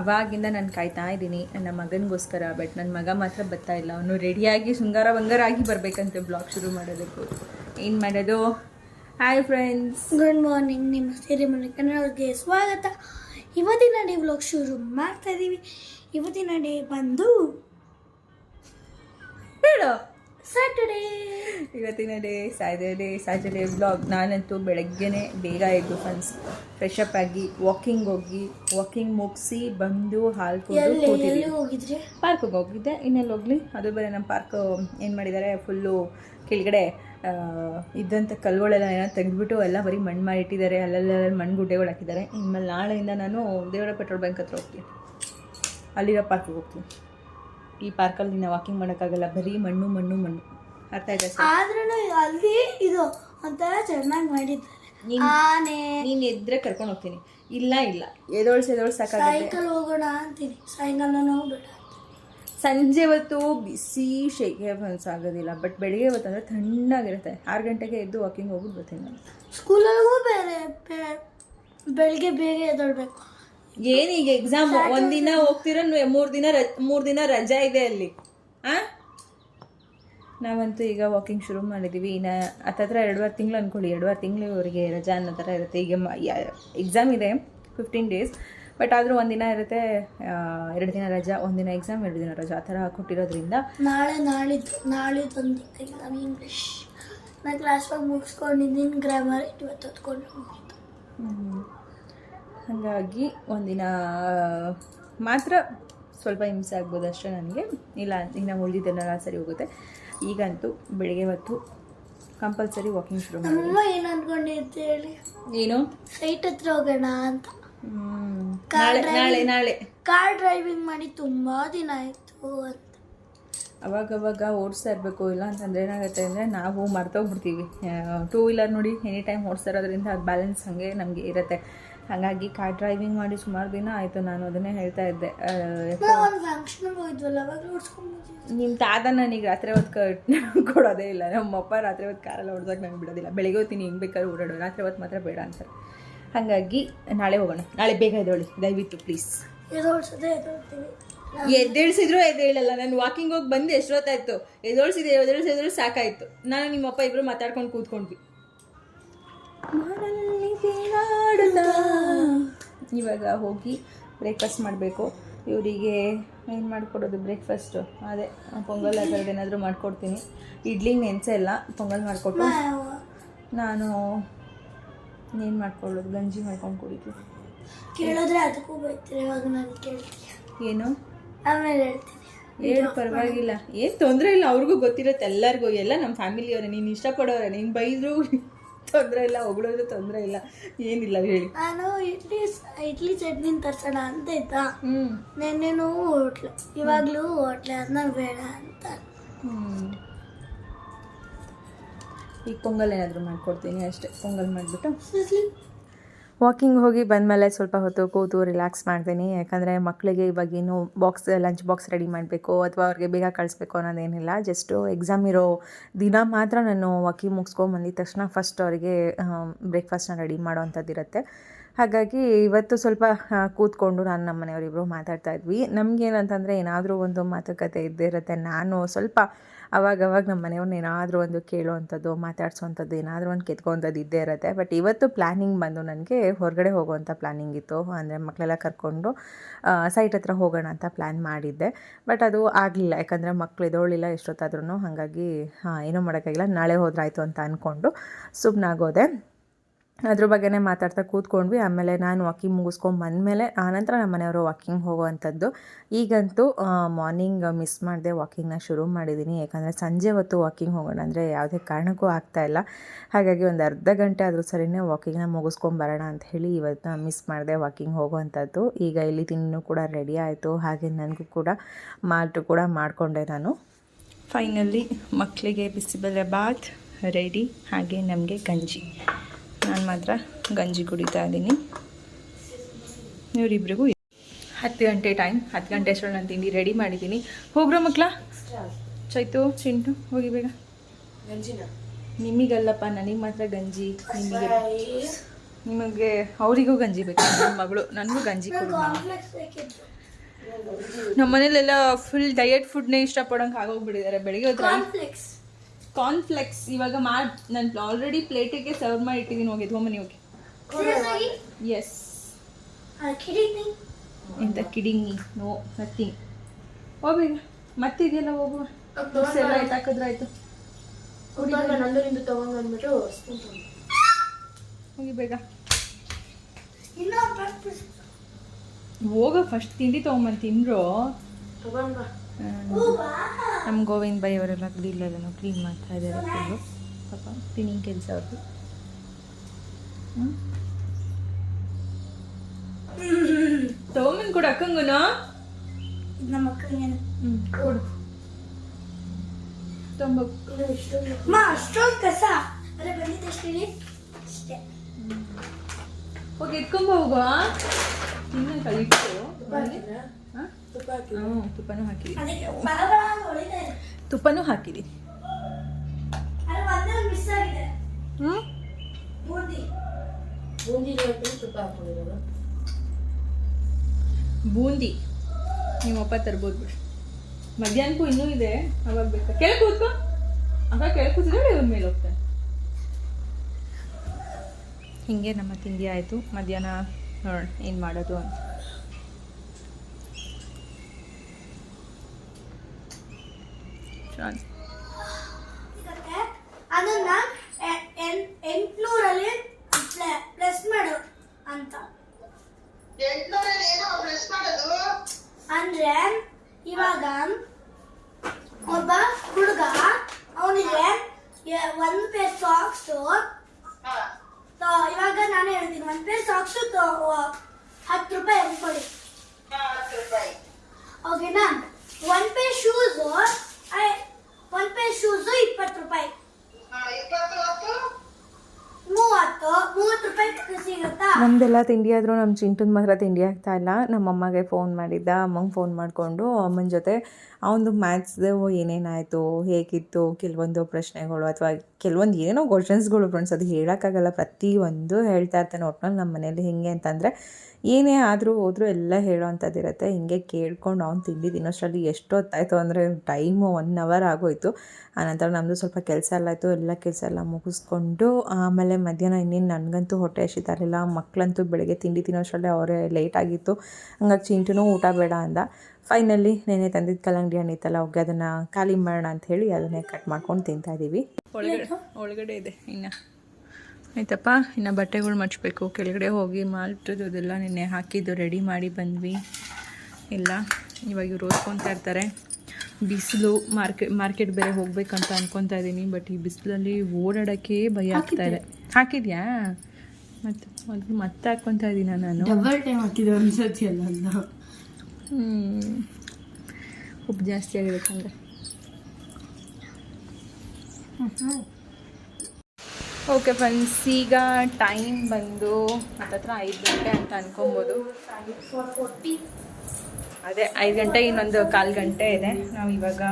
ಅವಾಗಿಂದ ನಾನು ಕಾಯ್ತಾ ಇದ್ದೀನಿ. ನನ್ನ ಮಗನಿಗೋಸ್ಕರ ಬಟ್ ನನ್ನ ಮಗ ಮಾತ್ರ ಬರ್ತಾ ಇಲ್ಲ. ಅವನು ರೆಡಿಯಾಗಿ ಶೃಂಗಾರ ಬಂಗಾರ ಆಗಿ ಬರಬೇಕಂತೆ ಬ್ಲಾಗ್ ಶುರು ಮಾಡೋದಕ್ಕೆ. ಏನು ಮಾಡೋದು? ಹಾಯ್ ಫ್ರೆಂಡ್ಸ್ ಗುಡ್ ಮಾರ್ನಿಂಗ್ ನಿಮ್ಮ ಸಿರಿಮನೆ ಕನ್ನಡಕ್ಕೆ ಸ್ವಾಗತ. ಇವತ್ತಿನ ಡೇ ಬ್ಲಾಗ್ ಶುರು ಮಾಡ್ತಾ ಇದ್ದೀವಿ ಇವತ್ತಿನ ಡೇ ಬಂದು ಹೇಳು ಸ್ಯಾಟರ್ಡೇ ಇವತ್ತಿನ ಡೇ ಸ್ಯಾಟರ್ಡೇ ಸ್ಯಾಟರ್ಡೇ ಬ್ಲಾಗ್ ನಾನಂತೂ ಬೆಳಗ್ಗೆನೆ ಬೇಗ ಎದ್ದು ಫ್ರೆಂಡ್ಸ್ ಫ್ರೆಶ್ ಅಪ್ ಆಗಿ ವಾಕಿಂಗ್ ಹೋಗಿ ವಾಕಿಂಗ್ ಮುಗಿಸಿ ಬಂದು ಹಾಲು ಹೋಗಿದ್ರಿ? ಪಾರ್ಕಿಗೆ ಹೋಗಿದ್ದೆ. ಇನ್ನೆಲ್ಲಿ ಹೋಗ್ಲಿ? ಅದು ಬೇರೆ ನಮ್ಮ ಪಾರ್ಕ್ ಏನು ಮಾಡಿದ್ದಾರೆ ಫುಲ್ಲು ಕೆಳಗಡೆ ಇದ್ದಂಥ ಕಲ್ಲುಗಳೆಲ್ಲ ಏನೋ ತೆಗೆದ್ಬಿಟ್ಟು ಎಲ್ಲ ಬರೀ ಮಣ್ಣು ಮಾಡಿ ಇಟ್ಟಿದ್ದಾರೆ. ಅಲ್ಲೆಲ್ಲ ಮಣ್ಣು ಗುಡ್ಡೆಗಳು ಹಾಕಿದ್ದಾರೆ. ಇನ್ಮೇಲೆ ನಾಳೆಯಿಂದ ನಾನು ದೇವರ ಪೆಟ್ರೋಲ್ ಬ್ಯಾಂಕ್ ಹತ್ರ ಹೋಗ್ತೀನಿ. ಅಲ್ಲಿರೋ ಪಾರ್ಕಿಗೆ ಹೋಗ್ತೀನಿ. ಈ ಪಾರ್ಕಲ್ಲಿ ನಾವು ವಾಕಿಂಗ್ ಮಾಡೋಕ್ಕಾಗಲ್ಲ ಬರೀ ಮಣ್ಣು ಮಣ್ಣು ಮಣ್ಣು. ಅರ್ಥ ಆಯ್ತಾ ಸರ್? ಆದ್ರೂ ಅಲ್ಲಿ ಇದು ಒಂಥರ ಚೆನ್ನಾಗಿ ಮಾಡಿದ್ದಾರೆ. ನೀನ್- ಆನೆ. ನೀನು ಎದ್ರೆ ಕರ್ಕೊಂಡು ಹೋಗ್ತೀನಿ. ಇಲ್ಲ ಇಲ್ಲ. ಎದೋಳ್ಸಿ ಎದೋಳ್ಸಿ ಸಾಕಾಗುತ್ತೆ. ಸೈಕಲ್ ಹೋಗೋಣ ಅಂತೀನಿ. ಸಾಯಂಕಾಲ ಬೇಡ ಸಂಜೆ ಹೊತ್ತು ಬಿಸಿ ಶೆಕೆ ಆಗೋದಿಲ್ಲ ಬಟ್ ಬೆಳಿಗ್ಗೆ ಹೊತ್ತು ಅಂದರೆ ತಣ್ಣಗಿರುತ್ತೆ ಆರು ಗಂಟೆಗೆ ಎದ್ದು ವಾಕಿಂಗ್ ಹೋಗ್ಬಿಟ್ಟು ಬರ್ತೀನಿ ನಾನು. ಸ್ಕೂಲಲ್ಲೂ ಬೇರೆ ಬೆ- ಬೆಳಿಗ್ಗೆ ಬೇಗ ಎದ್ದೇಳ್ಬೇಕು. ಏನೀಗ ಎಕ್ಸಾಮ್ ಒಂದಿನ ಹೋಗ್ತಿರೋ ಮೂರು ದಿನ ರ ಮೂರು ದಿನ ರಜಾ ಇದೆ ಅಲ್ಲಿ. ಆ? ನಾವಂತೂ ಈಗ ವಾಕಿಂಗ್ ಶುರು ಮಾಡಿದ್ದೀವಿ ಇನ್ನು ಹತ್ತತ್ರ ಎರಡುವರೆ ತಿಂಗಳು ಅಂದ್ಕೊಳ್ಳಿ ಎರಡುವರೆ ತಿಂಗಳು ಇವರಿಗೆ ರಜಾ ಅನ್ನೋ ಥರ ಇರುತ್ತೆ. ಈಗ ಎಕ್ಸಾಮ್ ಇದೆ. ಫಿಫ್ಟೀನ್ ಡೇಸ್ ಬಟ್ ಆದರೂ ಒಂದಿನ ಇರುತ್ತೆ ಎರಡು ದಿನ ರಜಾ ಒಂದಿನ ಎಕ್ಸಾಮ್ ಎರಡು ದಿನ ರಜಾ. ಆ ಥರ ಕೊಟ್ಟಿರೋದ್ರಿಂದ ನಾಳೆ ನಾಳೆ ನಾಳೆ ಒಂದು ಎಕ್ಸಾಮ್ ಇಂಗ್ಲೀಷ್ ನಾನು ಕ್ಲಾಸ್ ಮುಗಿಸ್ಕೊಂಡು ಮುಗಿಸ್ಕೊಂಡಿದ್ದೀನಿ ಗ್ರಾಮರ್ ಇವತ್ತು ಹ್ಮ್. ಹಾಗಾಗಿ ಒಂದಿನ ಮಾತ್ರ ಸ್ವಲ್ಪ ಹಿಂಸೆ ಆಗ್ಬೋದು ಅಷ್ಟೇ ನನಗೆ. ಇಲ್ಲ ಇನ್ನು ಉಳಿದಿದ್ದೆಲ್ಲ ಸರಿ ಹೋಗುತ್ತೆ. ಈಗಂತೂ ಬೆಳಿಗ್ಗೆ ಹೊತ್ತು ಕಂಪಲ್ಸರಿ ವಾಕಿಂಗ್ ಶುರು ನಮ್ಮಮ್ಮ ಏನು ಅನ್ಕೊಂಡಿದ್ದು ಹೇಳಿ? ಏನು? ಸೈಟ್ ಹತ್ರ ಹೋಗೋಣ ಅಂತ. ನಾಳೆ ನಾಳೆ ನಾಳೆ. ಕಾರ್ ಡ್ರೈವಿಂಗ್ ಮಾಡಿ ತುಂಬಾ ದಿನ ಆಯ್ತು ಅಂತ. ಅವಾಗವಾಗ ಓಡಿಸ್ತಾ ಇರಬೇಕು. ಇಲ್ಲ ಅಂತಂದ್ರೆ ಏನಾಗುತ್ತೆ ಅಂದರೆ ನಾವು ಮರ್ತೋಗ್ಬಿಡ್ತೀವಿ. ಟೂ ವೀಲರ್ ನೋಡಿ ಎನಿ ಟೈಮ್ ಓಡಿಸ್ತಾ ಇರೋದ್ರಿಂದ ಅದು ಬ್ಯಾಲೆನ್ಸ್ ಹಂಗೆ ನಮಗೆ ಇರುತ್ತೆ. ಹಾಗಾಗಿ ಕಾರ್ ಡ್ರೈವಿಂಗ್ ಮಾಡಿ ಸುಮಾರು ದಿನ ಆಯಿತು ನಾನು ಅದನ್ನೇ ಹೇಳ್ತಾ ಇದ್ದೆ. ನಿಮ್ಮ ತಾತ ನನಗೆ ರಾತ್ರಿ ಹೊತ್ತು ಕೊಡೋದೇ ಇಲ್ಲ. ನಮ್ಮಪ್ಪ ರಾತ್ರಿ ಹೊತ್ತು ಕಾರಲ್ಲಿ ಹೊಡ್ದಾಗ ನಂಗೆ ಬಿಡೋದಿಲ್ಲ. ಬೆಳಿಗ್ಗೆ ಹೋಗ್ತೀನಿ ಹೆಂಗೆ ಬೇಕಾದ್ರೂ ಓಡಾಡೋ. ರಾತ್ರಿ ಹೊತ್ತು ಮಾತ್ರ ಬೇಡ ಅಂತಾರೆ ಹಾಗಾಗಿ ನಾಳೆ ಹೋಗೋಣ. ನಾಳೆ ಬೇಗ ಎದ್ದೇಳಿ. ದಯವಿಟ್ಟು ಪ್ಲೀಸ್ ಎದ್ದೇಳಿಸಿದ್ರು ಎದ್ದೇಳಲ್ಲ. ನಾನು ವಾಕಿಂಗ್ ಹೋಗಿ ಬಂದು ಎಷ್ಟೊತ್ತಾಯ್ತು? ಎದ್ದೇಳಿಸಿದೆ ಎದ್ದೇಳಿಸಿ ಎದ್ದೇಳಿ ಸಾಕಾಯ್ತು. ನಾನು ನಿಮ್ಮಪ್ಪ ಇಬ್ಬರು ಮಾತಾಡ್ಕೊಂಡು ಕೂತ್ಕೊಂಡ್ವಿ. ತೇಲಾಡುತ್ತಾ. ಇವಾಗ ಹೋಗಿ ಬ್ರೇಕ್ಫಾಸ್ಟ್ ಮಾಡಬೇಕು. ಇವರಿಗೆ ಏನು ಮಾಡಿಕೊಡೋದು ಬ್ರೇಕ್ಫಾಸ್ಟು ಅದೇ ಪೊಂಗಲ್ ಆ ಥರದ್ದು ಏನಾದರೂ ಮಾಡಿಕೊಡ್ತೀನಿ. ಇಡ್ಲಿ ನೆನೆಸೇ ಇಲ್ಲ ಪೊಂಗಲ್ ಮಾಡಿಕೊಟ್ಟು ನಾನು ಏನು ಮಾಡ್ಕೊಳ್ಳೋದು? ಗಂಜಿ ಮಾಡ್ಕೊಂಡು ಕುಡಿತೀನಿ. ಕೇಳಿದ್ರೆ ಅದಕ್ಕೂ ಬೈತಾರೆ ಇವಾಗ ನಾನು ಕೇಳ್ತೀನಿ. ಏನು? ಆಮೇಲೆ ಹೇಳ್ತೀನಿ. ಏನು ಪರವಾಗಿಲ್ಲ. ಏನು ತೊಂದರೆ ಇಲ್ಲ ಅವ್ರಿಗೂ ಗೊತ್ತಿರುತ್ತೆ ಎಲ್ಲರಿಗೂ. ಎಲ್ಲ ನಮ್ಮ ಫ್ಯಾಮಿಲಿಯವರೇ ನೀನು ಇಷ್ಟಪಡೋರೆ ನೀನು ಬೈದ್ರು ತೊಂದರೆ ಇಲ್ಲ ಹೊಗಳೋದ್ರು ತೊಂದರೆ ಇಲ್ಲ ಏನಿಲ್ಲ ಹೇಳಿ. ನಾನು ಇಡ್ಲಿ ಇಡ್ಲಿ ಚಟ್ನಿ ತರ್ಸೋಣ ಅಂತ ಆಯ್ತಾ ನೆನ್ನೆನೂ ಹೋಟ್ಲು. ಇವಾಗಲೂ ಹೋಟ್ಲೆ ಅದನ್ನ ಬೇಡ ಅಂತ. ಈಗ ಪೊಂಗಲ್ ಏನಾದರೂ ಮಾಡ್ಕೊಡ್ತೀನಿ ಅಷ್ಟೇ. ಪೊಂಗಲ್ ಮಾಡಿಬಿಟ್ಟು. ವಾಕಿಂಗ್ ಹೋಗಿ ಬಂದಮೇಲೆ ಸ್ವಲ್ಪ ಹೊತ್ತು ಕೂತು ರಿಲ್ಯಾಕ್ಸ್ ಮಾಡ್ತೀನಿ. ಯಾಕಂದರೆ ಮಕ್ಕಳಿಗೆ ಇವಾಗೇನು ಬಾಕ್ಸ್, ಲಂಚ್ ಬಾಕ್ಸ್ ರೆಡಿ ಮಾಡಬೇಕು ಅಥವಾ ಅವ್ರಿಗೆ ಬೇಗ ಕಳಿಸ್ಬೇಕು ಅನ್ನೋದೇನಿಲ್ಲ ಜಸ್ಟು ಎಕ್ಸಾಮ್ ಇರೋ ದಿನ ಮಾತ್ರ ನಾನು ವಾಕಿಂಗ್ ಮುಗಿಸ್ಕೊಂಡು ಬಂದಿದ ತಕ್ಷಣ ಫಸ್ಟ್ ಅವರಿಗೆ ಬ್ರೇಕ್ಫಾಸ್ಟ್ನ ರೆಡಿ ಮಾಡೋವಂಥದ್ದು ಇರುತ್ತೆ. ಹಾಗಾಗಿ ಇವತ್ತು ಸ್ವಲ್ಪ ಕೂತ್ಕೊಂಡು ನಾನು ನಮ್ಮ ಮನೆಯವರಿಬ್ಬರು ಮಾತಾಡ್ತಾ ಇದ್ವಿ. ನಮಗೇನಂತಂದರೆ ಏನಾದರೂ ಒಂದು ಮಾತುಕತೆ ಇದ್ದೇ ಇರುತ್ತೆ. ನಾನು ಸ್ವಲ್ಪ ಅವಾಗವಾಗ ನಮ್ಮ ಮನೆಯವ್ರನ್ನ ಏನಾದರೂ ಒಂದು ಕೇಳೋವಂಥದ್ದು, ಮಾತಾಡ್ಸೋವಂಥದ್ದು ಏನಾದರೂ ಒಂದು ಕೆತ್ಕೋವಂಥದ್ದು ಇದ್ದೇ ಇರುತ್ತೆ. ಬಟ್ ಇವತ್ತು ಪ್ಲ್ಯಾನಿಂಗ್ ಬಂದು ನನಗೆ ಹೊರಗಡೆ ಹೋಗುವಂಥ ಪ್ಲ್ಯಾನಿಂಗ್ ಇತ್ತು. ಅಂದರೆ ಮಕ್ಕಳೆಲ್ಲ ಕರ್ಕೊಂಡು ಸೈಟ್ ಹತ್ರ ಹೋಗೋಣ ಅಂತ ಪ್ಲ್ಯಾನ್ ಮಾಡಿದ್ದೆ. ಬಟ್ ಅದು ಆಗಲಿಲ್ಲ. ಯಾಕಂದರೆ ಮಕ್ಕಳು ಎದೋಳಿಲ್ಲ ಎಷ್ಟೊತ್ತಾದ್ರೂ ಹಾಗಾಗಿ ಏನೂ ಮಾಡೋಕ್ಕಾಗಿಲ್ಲ. ನಾಳೆ ಹೋದ್ರಾಯ್ತು ಅಂತ ಅಂದ್ಕೊಂಡು ಸುಮ್ಮನಾಗೋದೆ ಅದ್ರ ಬಗ್ಗೆನೇ ಮಾತಾಡ್ತಾ ಕೂತ್ಕೊಂಡ್ವಿ. ಆಮೇಲೆ ನಾನು ವಾಕಿಂಗ್ ಮುಗಿಸ್ಕೊಂಡು ಬಂದಮೇಲೆ ಆನಂತರ ನಮ್ಮ ಮನೆಯವರು ವಾಕಿಂಗ್ ಹೋಗುವಂಥದ್ದು. ಈಗಂತೂ ಮಾರ್ನಿಂಗ್ ಮಿಸ್ ಮಾಡಿದೆ ವಾಕಿಂಗ್ನ ಶುರು ಮಾಡಿದ್ದೀನಿ ಯಾಕಂದರೆ ಸಂಜೆ ಹೊತ್ತು ವಾಕಿಂಗ್ ಹೋಗೋಣ ಅಂದರೆ ಯಾವುದೇ ಕಾರಣಕ್ಕೂ ಆಗ್ತಾಯಿಲ್ಲ ಹಾಗಾಗಿ ಒಂದು ಅರ್ಧ ಗಂಟೆ ಆದರೂ ಸರಿನೇ ವಾಕಿಂಗ್ನ ಮುಗಿಸ್ಕೊಂಡು ಬರೋಣ ಅಂತ ಹೇಳಿ ಇವತ್ತು ಮಿಸ್ ಮಾಡಿದೆ ವಾಕಿಂಗ್ ಹೋಗುವಂಥದ್ದು. ಈಗ ಇಲ್ಲಿ ತಿನ್ನೂ ಕೂಡ ರೆಡಿ ಆಯಿತು. ಹಾಗೆ ನನಗೂ ಕೂಡ ಮಾಲ್ಟು ಕೂಡ ಮಾಡಿಕೊಂಡೆ ನಾನು. ಫೈನಲಿ ಮಕ್ಕಳಿಗೆ ಬಿಸಿಬೇಳೆ ಬಾತ್ ರೆಡಿ ಹಾಗೆ ನಮಗೆ ಗಂಜಿ. ನಾನು ಮಾತ್ರ ಗಂಜಿ ಕುಡಿತಾ ಇದ್ದೀನಿ. ಇವರಿಬ್ರಿಗೂ ಹತ್ತು ಗಂಟೆ ಟೈಮ್ ಹತ್ತು ಗಂಟೆ ಅಷ್ಟರಲ್ಲಿ ನಾನು ತಿಂಡಿ ರೆಡಿ ಮಾಡಿದ್ದೀನಿ. ಹೋಗ್ರ ಮಕ್ಕಳ ಚೈತು ಚಿಂಟು ಹೋಗಿ ಬೇಗ. ನಿಮಗಲ್ಲಪ್ಪ ನನಗೆ ಮಾತ್ರ ಗಂಜಿ ನಿಮಗೆ. ನಿಮಗೆ ಅವರಿಗೂ ಗಂಜಿ ಬೇಕು ನನ್ನ ಮಗಳು ನನಗೂ ಗಂಜಿ ನಮ್ಮ ಮನೇಲೆಲ್ಲ ಫುಲ್ ಡಯಟ್ ಫುಡ್ನೇ ಇಷ್ಟಪಡೋಂಗೆ ಆಗೋಗ್ಬಿಟ್ಟಿದ್ದಾರೆ. ಬೆಳಿಗ್ಗೆ ಹೊತ್ತು ಕಾಂಪ್ಲೆಕ್ಸ್ ಕಾರ್ನ್ಫ್ಲೆಕ್ಸ್ ಇವಾಗ ಮಾಡಿ ನಾನು ಆಲ್ರೆಡಿ ಪ್ಲೇಟಿಗೆ ಸರ್ವ್ ಮಾಡಿ ಇಟ್ಟಿದ್ದೀನಿ ಹೋಗಿ ಎತ್ಕೊಂಬನಿ ಹೋಗಿ ಎಸ್ ಎಂತ ಕಿಡಿಂಗ್ ನೋ ನಥಿಂಗ್ ಹೋಗ್ಬೇಗ. ಮತ್ತಿದೆಯಲ್ಲ ಹೋಗುವ? ಎಲ್ಲ ಆಯ್ತು ಹಾಕಿದ್ರೆ ಆಯ್ತು. ನಂದರಿಂದ ತಗೊಂಡ್ಬಂದ್ಬಿಟ್ಟು ಸ್ಪೂನ್ ಹೋಗಿ ಬೇಗ ಹೋಗ ಫಸ್ಟ್ ತಿಂಡಿ ತೊಗೊಂಬಂದು ತಿಂದ್ರು ತಗೊಂಡ್ ಬಾ. ನಮ್ಮ ಗೋವಿಂದ ಬೈ ಅವರೆಲ್ಲ ಗ್ರಿಲ್ಲೆಲ್ಲ ಕ್ಲೀನ್ ಮಾಡ್ತಾ ಇದ್ದಾರೆ ಫುಲ್ಲು ಪಾಪ ಕ್ಲೀನಿಂಗ್ ಕೆಲಸ ಅವ್ರದ್ದು ತೊಗೊಂಬಂದು ಕೊಡು ಅಕ್ಕಂಗುನು. ಇದು ನಮ್ಮ ಅಕ್ಕನಿಗೆ ಹ್ಞೂ ಕೊಡು. ತೊಂಬ ಅಷ್ಟೊಂದು ಕಸ. ಅದೇ ಅಷ್ಟೇ ಹೋಗಿ ಎತ್ಕೊಂಬ ಹೋಗುವ ಇನ್ನೊಂದು ಹಾಂ ತುಪ್ಪ ಹ್ಞೂ ತುಪ್ಪನೂ ಹಾಕಿರಿ. ತುಪ್ಪನೂ ಹ್ಞೂ. ಬೂಂದಿ. ಬೂಂದಿ. ಅಪ್ಪ ತರ್ಬೋದು ಬಿಡಿ. ಮಧ್ಯಾಹ್ನಕ್ಕೂ ಇನ್ನೂ ಇದೆ. ಅವಾಗ ಬೇಕಾ? ಕೆಳ ಕೂತ್ಕೋ. ಅಕ್ಕ ಕೆಳಗೆ ಕೂತಿದ್ರೆ ಇವ್ರ ಮೇಲೆ ಹೋಗ್ತಾನೆ ಹೀಗೆ ನಮ್ಮ ತಿಂಡಿ ಆಯಿತು. ಮಧ್ಯಾಹ್ನ ನೋಡೋಣ ಏನು ಮಾಡೋದು ಅಂತ. ಚೆನ್ನಾಗಿ ಸಿಗತ್ತೆ ಅದನ್ನ ಎ- ಎನ್- ಎಂಟ್ನೂರಲ್ಲಿ ಪ್ಲಸ್ ಮಾಡು ಅಂತ ಅಂದ್ರೆ ಇವಾಗ ಒಬ್ಬ ಹುಡುಗ ಅವನಿಗೆ ಒಂದ್ ಪೇರ್ ಸಾಕ್ಸ್ ಇವಾಗ ನಾನು ಹೇಳ್ತೀನಿ ಒಂದ್ ಪೇರ್ ಸಾಕ್ಸ್ ಹತ್ತು ರೂಪಾಯಿ ಅನ್ಕೊಳ್ಳಿ ಓಕೆನಾ one pair shoes one pair shoes ಇಪ್ಪತ್ತು ರೂಪಾಯಿ ಮೂವತ್ತು ಮೂವತ್ತು ರೂಪಾಯಿ ಸಿಗುತ್ತಾ ನಮ್ದೆಲ್ಲ ತಿಂಡಿ ಆದರೂ ನಮ್ಮ ಚಿಂಟುನ ಮಾತ್ರ ತಿಂಡಿ ಆಗ್ತಾ ಇಲ್ಲ. ನಮ್ಮ ಅಮ್ಮಗೆ ಫೋನ್ ಮಾಡಿದ್ದ, ಅಮ್ಮಂಗೆ ಫೋನ್ ಮಾಡಿಕೊಂಡು, ಅಮ್ಮನ ಜೊತೆ ಅವನದು ಮ್ಯಾಥ್ಸ್ದು ಏನೇನಾಯಿತು? ಹೇಗಿತ್ತು? ಕೆಲವೊಂದು ಪ್ರಶ್ನೆಗಳು ಅಥವಾ ಕೆಲವೊಂದು ಏನೋ ಕ್ವಶನ್ಸ್ಗಳು ಫ್ರೆಂಡ್ಸ್ ಅದು ಹೇಳೋಕ್ಕಾಗಲ್ಲ. ಪ್ರತಿಯೊಂದು ಹೇಳ್ತಾ ಇರ್ತಾನೆ. ಒಟ್ನಲ್ಲಿ ನಮ್ಮ ಮನೇಲಿ ಹೇಗೆ ಅಂತಂದರೆ, ಏನೇ ಆದರೂ ಹೋದರೂ ಎಲ್ಲ ಹೇಳೋ ಅಂಥದ್ದು ಇರುತ್ತೆ. ಹಿಂಗೆ ಕೇಳ್ಕೊಂಡು ಅವ್ನು ತಿಂಡಿ ತಿನ್ನೋಷ್ಟರಲ್ಲಿ ಎಷ್ಟೊತ್ತಾಯಿತು ಅಂದರೆ ಟೈಮು ಒನ್ ಅವರ್ ಆಗೋಯಿತು. ಆನಂತರ ನಮ್ಮದು ಸ್ವಲ್ಪ ಕೆಲಸ ಎಲ್ಲ ಆಯಿತು. ಎಲ್ಲ ಕೆಲಸ ಎಲ್ಲ ಮುಗಿಸ್ಕೊಂಡು ಆಮೇಲೆ ಮಧ್ಯಾಹ್ನ ಇನ್ನೇನು ನನಗಂತೂ ಹೊಟ್ಟೆ ಹಸಿತಾರಿಲ್ಲ ಮಕ್ಕಳಂತೂ ಬೆಳಗ್ಗೆ ತಿಂಡಿ ತಿನ್ನೋಷ್ಟರಲ್ಲಿ ಅವರೇ ಲೇಟ್ ಆಗಿತ್ತು. ಹಂಗಾಗಿ ಚಿಂಟುನೂ ಊಟ ಬೇಡ ಅಂದ. ಫೈನಲಿ ನೆನೆ ತಂದಿದ್ದ ಕಲ್ಲಂಗಡಿ ಹಣ್ಣು ಇತ್ತಲ್ಲ ಹೋಗಿ ಅದನ್ನು ಖಾಲಿ ಮಾಡೋಣ ಅಂತ ಹೇಳಿ ಅದನ್ನೇ ಕಟ್ ಮಾಡ್ಕೊಂಡು ತಿಂತಾ ಇದ್ದೀವಿ ಒಳಗಡೆ ಒಳಗಡೆ ಇದೆ ಇನ್ನು. ಆಯ್ತಪ್ಪ ಇನ್ನು ಬಟ್ಟೆಗಳು ಮಡ್ಚಬೇಕು. ಕೆಳಗಡೆ ಹೋಗಿ ಮಾಲ್ಟದು ಅದೆಲ್ಲ ನಿನ್ನೆ ಹಾಕಿದ್ದು ರೆಡಿ ಮಾಡಿ ಬಂದ್ವಿ. ಇಲ್ಲ ಇವಾಗ ಇವ್ರು ಓದ್ಕೊತಾ ಇರ್ತಾರೆ. ಬಿಸಿಲು ಮಾರ್ಕೆಟ್ ಮಾರ್ಕೆಟ್ ಬೇರೆ ಹೋಗ್ಬೇಕಂತ ಅನ್ಕೊತಾ ಇದ್ದೀನಿ ಬಟ್ ಈ ಬಿಸಿಲಲ್ಲಿ ಓಡಾಡೋಕ್ಕೆ ಭಯ ಆಗ್ತಾ ಇದೆ. ಹಾಕಿದ್ಯಾ? ಮತ್ತೆ ಮತ್ತೆ ಹಾಕ್ಕೊತಾ ಇದ್ದೀನ ನಾನು. ಡಬಲ್ ಟೈಮ್ ಹಾಕಿದ್ದೆ ಒಂದ್ಸತಿ ಅಲ್ಲ. ಉಪ್ಪು ಜಾಸ್ತಿ ಆಗಿರುತ್ತೆ ಅಂದರೆ ಓಕೆ ಫ್ರೆಂಡ್ಸ್ ಈಗ ಟೈಮ್ ಬಂದು ಹತ್ತತ್ರ ಐದು ಗಂಟೆ ಅಂತ ಅನ್ಕೊಬೋದು. ಅದೇ ಐದು ಗಂಟೆ ಇನ್ನೊಂದು ಕಾಲು ಗಂಟೆ ಇದೆ. ನಾವು ಇವಾಗ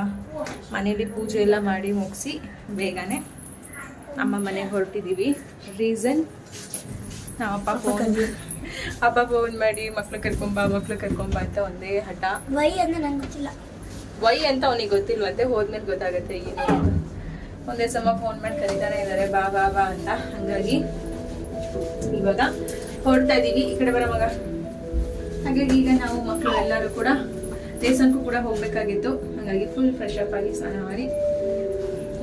ಮನೇಲಿ ಪೂಜೆ ಎಲ್ಲ ಮಾಡಿ ಮುಗಿಸಿ ಬೇಗನೆ ಅಮ್ಮ ಮನೆಗೆ ಹೊರಟಿದ್ದೀವಿ ರೀಸನ್ ಅಪ್ಪ ಫೋನ್ ಅಪ್ಪ ಫೋನ್ ಮಾಡಿ ಮಕ್ಳು ಕರ್ಕೊಂಬ ಮಕ್ಳು ಕರ್ಕೊಂಬ ಅಂತ ಒಂದೇ ಹಠ. ವೈ ಅಂದ್ರೆ ನಂಗೆ ಗೊತ್ತಿಲ್ಲ. ವೈ ಅಂತ ಅವನಿಗೆ ಗೊತ್ತಿಲ್ವಂತೆ ಹೋದ್ಮೇಲೆ ಗೊತ್ತಾಗುತ್ತೆ ಏನು ಒಂದೇ ಸಮ ಫೋನ್ ಮಾಡಿ ಕರೀತಾನೆ ಇದ್ದಾರೆ ಬಾ ಬಾ ಬಾ ಅಂತ. ಹಂಗಾಗಿ ಇವಾಗ ಹೊರಡ್ತಾ ಇದೀವಿ ಈ ಕಡೆ ಬರೋ ಮಗ. ಹಾಗಾಗಿ ಈಗ ನಾವು ಮಕ್ಕಳು ಎಲ್ಲರೂ ಕೂಡ ದೇವಸ್ಥಾನಕ್ಕೂ ಕೂಡ ಹೋಗ್ಬೇಕಾಗಿತ್ತು. ಹಾಗಾಗಿ ಫುಲ್ ಫ್ರೆಶ್ ಅಪ್ ಆಗಿ ಸ್ನಾನ ಮಾಡಿ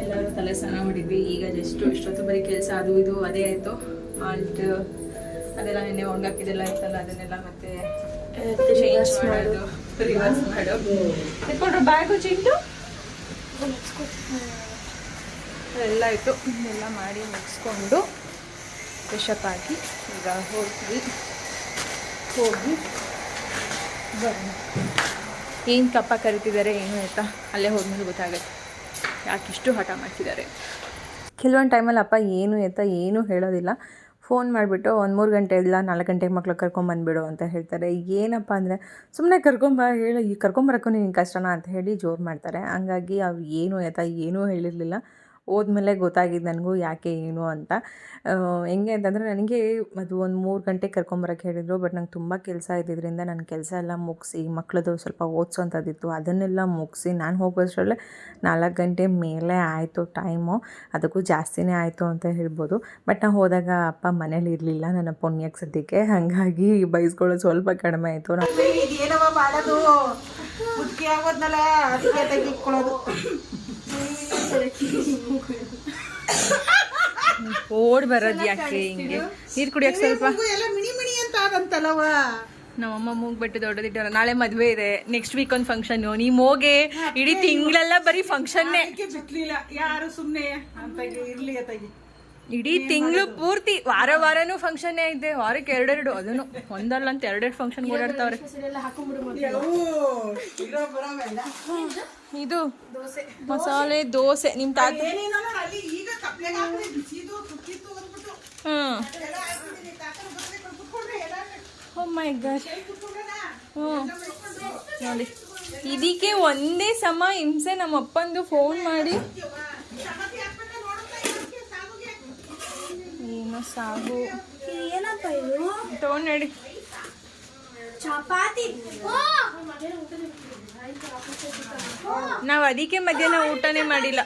ಎಲ್ಲರೂ ತಲೆ ಸ್ನಾನ ಮಾಡಿದ್ವಿ. ಈಗ ಜಸ್ಟ್ ಇಷ್ಟೊತ್ತು ಬರೀ ಕೆಲಸ ಅದು ಇದು ಅದೇ ಆಯಿತು. ಮಾಲ್ಟ್ ಅದೆಲ್ಲ ನಿನ್ನೆ ಒಣಗಾಕಿದೆಲ್ಲ ಇತ್ತಲ್ಲ ಅದನ್ನೆಲ್ಲ ಮತ್ತೆ ಚೇಂಜ್ ಮಾಡೋದು ರಿವರ್ಸ್ ಮಾಡೋದು ಎತ್ಕೊಂಡ್ರು ಬ್ಯಾಗು ಚಿಂಟು? ಎಲ್ಲ ಇತ್ತು ಎಲ್ಲ ಮಾಡಿ ಮುಗಿಸ್ಕೊಂಡು ಫ್ರೆಶಪ್ ಆಗಿ ಈಗ ಹೋಗಿ ಹೋಗಿ ಬರೋಣ. ಏನು ಕಪ್ಪ ಕರಿತಿದ್ದಾರೆ ಏನು ಆಯಿತಾ? ಅಲ್ಲೇ ಹೋದ್ಮೇಲೆ ಗೊತ್ತಾಗುತ್ತೆ. ಇಷ್ಟು ಹಠ ಮಾಡ್ತಿದ್ದಾರೆ. ಕೆಲವೊಂದು ಟೈಮಲ್ಲಿ ಅಪ್ಪ ಏನು ಎತ್ತ ಏನೂ ಹೇಳೋದಿಲ್ಲ. ಫೋನ್ ಮಾಡಿಬಿಟ್ಟು ಒಂದು ಮೂರು ಗಂಟೆ ಇಲ್ಲ ನಾಲ್ಕು ಗಂಟೆಗೆ ಮಕ್ಳು ಕರ್ಕೊಂಬಂದ್ಬಿಡು ಅಂತ ಹೇಳ್ತಾರೆ. ಏನಪ್ಪ ಅಂದರೆ ಸುಮ್ಮನೆ ಕರ್ಕೊಂಬ ಹೇಳಿ, ಈ ಕರ್ಕೊಂಬರಕ್ಕೂ ನಿನಗೆ ಕಷ್ಟನಾ ಅಂತ ಹೇಳಿ ಜೋರು ಮಾಡ್ತಾರೆ. ಹಂಗಾಗಿ ಅವು ಏನು ಎತ್ತ ಏನೂ ಹೇಳಿರಲಿಲ್ಲ. ಹೋದ್ಮೇಲೆ ಗೊತ್ತಾಗಿದ್ದು ನನಗೂ ಯಾಕೆ ಏನು ಅಂತ. ಹೆಂಗೆ ಅಂತಂದರೆ ನನಗೆ ಅದು ಒಂದು ಮೂರು ಗಂಟೆಗೆ ಕರ್ಕೊಂಬರಕ್ಕೆ ಹೇಳಿದರು, ಬಟ್ ನಂಗೆ ತುಂಬ ಕೆಲಸ ಇದ್ದಿದ್ದರಿಂದ ನನ್ನ ಕೆಲಸ ಎಲ್ಲ ಮುಗಿಸಿ ಮಕ್ಕಳದು ಸ್ವಲ್ಪ ಓದಿಸೋಂಥದ್ದಿತ್ತು ಅದನ್ನೆಲ್ಲ ಮುಗಿಸಿ ನಾನು ಹೋಗೋಷ್ಟರಲ್ಲೇ ನಾಲ್ಕು ಗಂಟೆ ಮೇಲೆ ಆಯಿತು ಟೈಮು, ಅದಕ್ಕೂ ಜಾಸ್ತಿನೇ ಆಯಿತು ಅಂತ ಹೇಳ್ಬೋದು. ಬಟ್ ನಾವು ಹೋದಾಗ ಅಪ್ಪ ಮನೇಲಿ ಇರಲಿಲ್ಲ, ನನ್ನ ಪುಣ್ಯಕ್ಕೆ ಸದ್ಯಕ್ಕೆ, ಹಾಗಾಗಿ ಬೈಸ್ಕೊಳ್ಳೋದು ಸ್ವಲ್ಪ ಕಡಿಮೆ ಆಯಿತು. ನಾನು ಮಾಡೋದು? ಮುದುಕಿ ಆಗೋದ್ನಲ್ಲ, ಅದಕ್ಕೆ ತೆಗಿಕೊಳ್ಳೋದು ಓಡ್ ಬರೋದ್ ಯಾಕೆ ಹಿಂಗೆ? ನೀರು ಕುಡಿಯೋಕೆ ಸ್ವಲ್ಪ. ಎಲ್ಲ ಮಿಣಿ ಮಿಣಿ ಅಂತ ಆಗಂತಲ್ಲವ ನಮ್ಮಮ್ಮ ಮೂಗ್ಬಿಟ್ಟು ದೊಡ್ಡದಿಟ್ಟ ನಾಳೆ ಮದುವೆ ಇದೆ. ನೆಕ್ಸ್ಟ್ ವೀಕ್ ಒಂದು ಫಂಕ್ಷನ್ ನೀ ಹೋಗೆ ಇಡೀ ತಿಂಗಳೆಲ್ಲ ಬರೀ ಫಂಕ್ಷನ್ನೇ ಬಿಟ್ಲಿಲ್ಲ. ಯಾರು ಸುಮ್ನೆ? ಅಂತ ಇರ್ಲಿ ಅತ್ತಾಗಿ. ಇಡೀ ತಿಂಗಳು ಪೂರ್ತಿ ವಾರ ವಾರನೂ ಫಂಕ್ಷನ್ ಇದೆ ವಾರಕ್ಕೆ ಎರಡೆರಡು ಅದನ್ನು ಒಂದಲ್ಲ ಅಂತ ಎರಡೆರಡು ಫಂಕ್ಷನ್ ಓಡಾಡ್ತಾವ್ರೆ. ಇದು? ಮಸಾಲೆ ದೋಸೆ. ನಿಮ್ ತಾತ ಹ್ಮ್. ಹ್ಮ್. ನೋಡಿ. ಇದಕ್ಕೆ ಒಂದೇ ಸಮ ಹಿಂಸೆ ನಮ್ಮ ಅಪ್ಪಂದು ಫೋನ್ ಮಾಡಿ ಚಪಾತಿ ಹಾಕ್ಬಿಟ್ರೆ ನೋಡುತ್ತಾ ಇದಕ್ಕೆ ಸಾಗುಗೆ ಏನೋ ಸಾಗು ಇದು ಏನಪ್ಪ ಇದು ತಗೊಂಡ್ ನಡಿ ಚಪಾತಿ ನಾವ್ ಅದಕ್ಕೆ ಮಧ್ಯಾಹ್ನ ಊಟನೇ ಮಾಡಿಲ್ಲ.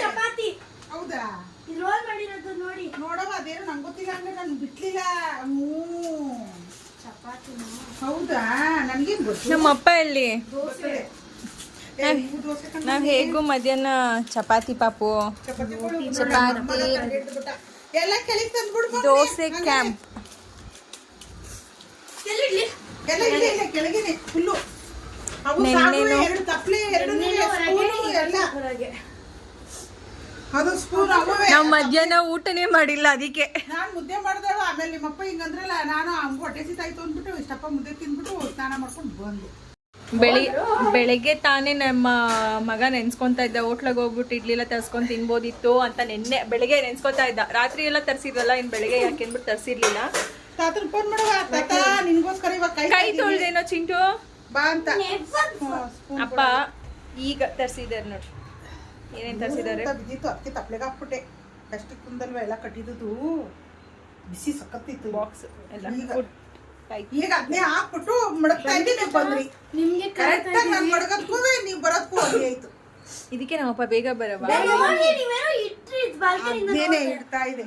ಚಪಾತಿ ಹೌದಾ? ಇದು ರೋಲ್ ಮಾಡಿರೋದು ನೋಡಿ. ನೋಡವ ಅದೇನು ನಂಗೆ ಗೊತ್ತಿಲ್ಲ ಅಂದ್ರೆ ನಾನು ಬಿಟ್ಲಿಲ್ಲ. ಹ್ಞೂ ಚಪಾತಿನ ಹೌದಾ? ನನ್ಗೇನ್ ಗೊತ್ತು? ನಮ್ಮ ಅಪ್ಪ ಎಲ್ಲಿ ದೋಸೆ ಏ, ಇವು ದೋಸೆ ಕಣೆ. ನಾವ್ ಹೇಗೂ ಮಧ್ಯಾಹ್ನ ಚಪಾತಿ ಪಾಪು. ಚಪಾತಿ ದೋಸೆ. ಕ್ಯಾಂಪ್ ನಾವ್ ಮಧ್ಯಾಹ್ನ ಊಟನೇ ಮಾಡಿಲ್ಲ ಅದಕ್ಕೆ. ನಾನು ಮುದ್ದೆ ಮಾಡ್ದವ ಆಮೇಲೆ ನಿಮ್ಮಪ್ಪ ಹಿಂಗಂದ್ರಲ್ಲ ನಾನು ಹಂಗ ಹೊಟ್ಟೆ ಸಿತಾಯ್ತು ಅಂದ್ಬಿಟ್ಟು ಇಷ್ಟಪ್ಪ ಮುದ್ದೆ ತಿಂದ್ಬಿಟ್ಟು ಸ್ನಾನ ಮಾಡ್ಕೊಂಡು ಬಂದೆ. ಬೆಳಿ ಬೆಳಿಗ್ಗೆ ತಾನೇ ನಮ್ಮ ಮಗ ನೆನ್ಸ್ಕೊಂತ ಇದ್ದ ಹೋಟ್ಲಗ್ ಹೋಗ್ಬಿಟ್ಟು ಇಡ್ಲಿ ಎಲ್ಲ ತರ್ಸ್ಕೊಂಡ್ ತಿನ್ಬೋದಿತ್ತು ಅಂತ ನೆನ್ನೆ ಬೆಳಿಗ್ಗೆ ನೆನ್ಸ್ಕೊತಾ ಇದ್ದ. ರಾತ್ರಿ ಎಲ್ಲ ತರ್ಸಿದ್ರಲ್ಲ ಇನ್ ಬೆಳಿಗ್ಗೆ ಯಾಕೆ ಅಂದ್ಬಿಟ್ಟು ತರ್ಸಿರ್ಲಿಲ್ಲ. ತಾತನ್ ಫೋನ್ ಮಾಡುವ ತಾತ ನಿನ್ಗೋಸ್ಕರ ಇವಾಗ ಕೈ ಕೈ ತೊಳ್ದೇನೋ ಚಿಂಟು? ಬಾ ಅಂತ. ಅಪ್ಪ ಈಗ ತರ್ಸಿದಾರೆ ನೋಡ್ರಿ ಏನೇನ್ ತರ್ಸಿದಾರೆ ಬಿದ್ದಿತ್ತು ಅದಕ್ಕೆ ತಪ್ಲೆಗೆ ಹಾಕ್ಬಿಟ್ಟೆ. ಪ್ಲಾಸ್ಟಿಕ್ ಕುಂದಲ್ವ ಎಲ್ಲ ಕಟ್ಟಿದ್ದು ಬಿಸಿ ಸಕತ್ತಿತ್ತು ಬಾಕ್ಸ್ ಎಲ್ಲ ಈಗ ಅದನ್ನೇ ಹಾಕ್ಬಿಟ್ಟು ಮಡಗ್ತಾ ಇದ್ದೆ ನೀವು ಬಂದ್ರಿ ನಿಮ್ಗೆ ಕರೆಕ್ಟ್ ಆಗಿ ನಾನು ಮಡಗದ್ಕೂ ನೀವು ಬರೋದಕ್ಕೂ ಅದೇ ಆಯ್ತು. ಇದಕ್ಕೆ ನಮ್ಮಪ್ಪ ಬೇಗ ಬರವಾ?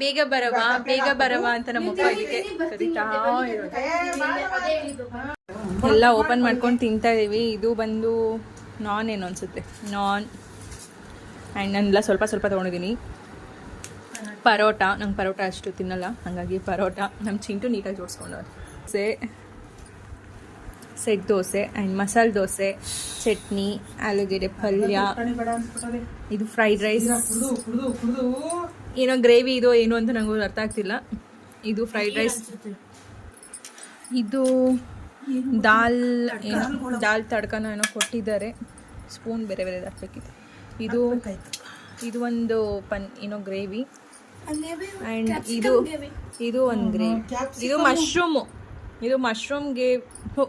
ಬೇಗ ಬರವಾ ಬೇಗ ಬರವಾ ಅಂತ ನಮ್ಮಪ್ಪ ಇದಕ್ಕೆ ಕರಿತಾ. ಎಲ್ಲ ಓಪನ್ ಮಾಡ್ಕೊಂಡು ತಿಂತಾ ಇದೀವಿ. ಇದು ಬಂದು ನಾನ್ ಏನು ಅನ್ಸುತ್ತೆ? ನಾನ್ ಆ್ಯಂಡ್ ನಾನೆಲ್ಲ ಸ್ವಲ್ಪ ಸ್ವಲ್ಪ ತೊಗೊಂಡಿದ್ದೀನಿ. ಪರೋಟ ನಂಗೆ ಪರೋಟ ಅಷ್ಟು ತಿನ್ನಲ್ಲ. ಹಾಗಾಗಿ ಪರೋಟ ನಮ್ಮ ಚಿಂಟು ನೀಟಾಗಿ ಜೋಡಿಸ್ಕೊಂಡವ್ರೆ. ದೋಸೆ ಸೆಟ್ ದೋಸೆ ಆ್ಯಂಡ್ ಮಸಾಲೆ ದೋಸೆ ಚಟ್ನಿ ಆಲೂಗೆಡ್ಡೆ ಪಲ್ಯ. ಇದು ಫ್ರೈಡ್ ರೈಸ್ ಏನೋ ಗ್ರೇವಿ ಇದು ಏನು ಅಂತ ನಂಗೂ ಅರ್ಥ ಆಗ್ತಿಲ್ಲ. ಇದು ಫ್ರೈಡ್ ರೈಸ್ ಇದು ದಾಲ್ ಏನೋ ದಾಲ್ ತಡ್ಕನ ಏನೋ ಕೊಟ್ಟಿದ್ದಾರೆ. ಸ್ಪೂನ್ ಬೇರೆ ಬೇರೆ ಹಾಕ್ಬೇಕಿತ್ತು. ಇದು ಇದು ಒಂದು ಪನ್ ಏನೋ ಗ್ರೇವಿ ಆ್ಯಂಡ್ ಇದು ಇದು ಒಂದು ಗ್ರೇವಿ ಇದು ಮಶ್ರೂಮು ಇದು ಮಶ್ರೂಮ್ ಗೇ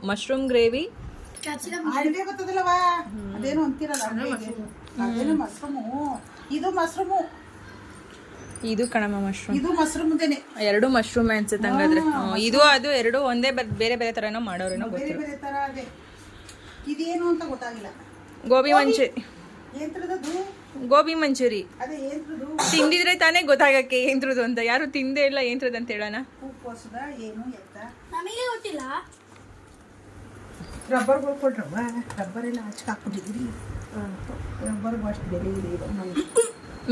ಮಶ್ರೂಮ್ ಗ್ರೇವಿ ಗೊತ್ತದಲ್ಲವ ಅದೇನು ಅಂತೀರಲ್ಲ ಅಂಗಡಿಗೆ ಅದೇನು ಮಶ್ರೂಮು ಇದು ಮಶ್ರೂಮು ಇದು ಕಣಮ ಮಶ್ರೂಮ್ ಇದು ಮಶ್ರೂಮ್ ಎರಡು ಮಶ್ರೂಮ್ ಅನ್ಸುತ್ತೆ ಹಂಗಾದ್ರೆ. ಇದು ಅದು ಎರಡು ಒಂದೇ ಬರ್- ಬೇರೆ ಬೇರೆ ತರನೋ ಮಾಡೋರೇನೋ ಗೊತ್ತಿಲ್ಲ. ಬೇರೆ ತರ ಅದೇ ಇದೇನು ಅಂತ ಗೊತ್ತಾಗಿಲ್ಲ. ಗೋಬಿ ಮಂಚೂರಿ. ಗೋಬಿ ಮಂಚೂರಿ. ತಿಂದಿದ್ರೆ ತಾನೇ ಗೊತ್ತಾಗಕ್ಕೆ ಏನ್ತ್ರದು ಅಂತ. ಯಾರು ತಿಂದೇ ಇಲ್ಲ ಏನ್ತ್ರದು ಅಂತ ಹೇಳೋಣ. ಹೂಕೋಸದ ಏನು ಎತ್ತ? ನಮಗೆ ಗೊತ್ತಿಲ್ಲ. ರಬ್ಬರ್ ಕೊಡ್ರವ್ವ ರಬ್ಬರ್ ಎಲ್ಲ ಹಚ್ಚಿ ಹಾಕ್ಬಿಟ್ಟಿದ್ರಿ ರಬ್ಬರ್ ಅಷ್ಟು ಬೆಲೆ ಇದೆ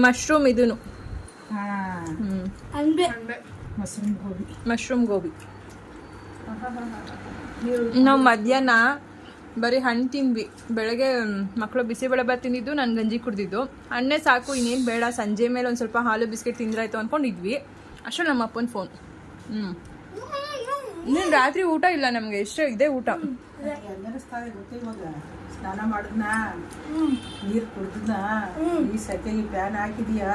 ಮಶ್ರೂಮ್ ಇದೂ ಮಶ್ರೂಮ್ ಗೋಬಿ. ಮಶ್ರೂಮ್ ಗೋಬಿ. ನಾವು ಮಧ್ಯಾಹ್ನ ಬರೀ ಹಣ್ಣು ತಿಂದ್ವಿ. ಬೆಳಗ್ಗೆ ಮಕ್ಕಳು ಬಿಸಿಬೇಳೆಬಾತ್ ತಿಂದಿದ್ದು ನಾನು ಗಂಜಿ ಕುಡ್ದಿದ್ದು. ಅಣ್ಣೆ ಸಾಕು ಇನ್ನೇನು ಬೇಡ. ಸಂಜೆ ಮೇಲೆ ಒಂದು ಸ್ವಲ್ಪ ಹಾಲು ಬಿಸ್ಕೆಟ್ ತಿಂದ್ರಾಯ್ತು ಅಂದ್ಕೊಂಡಿದ್ವಿ ಅಷ್ಟು ನಮ್ಮ ಅಪ್ಪನ ಫೋನ್ ಹ್ಞೂ ಇನ್ನೇನು ರಾತ್ರಿ ಊಟ ಇಲ್ಲ ನಮ್ಗೆ ಇಷ್ಟೇ ಇದೆ ಊಟ. ಸ್ನಾನ ಮಾಡಿದ್ನ? ನೀರ್ ಕುಡ್ದನ? ಈ ಸೆಕೆಗೆ ಫ್ಯಾನ್ ಹಾಕಿದೀಯಾ?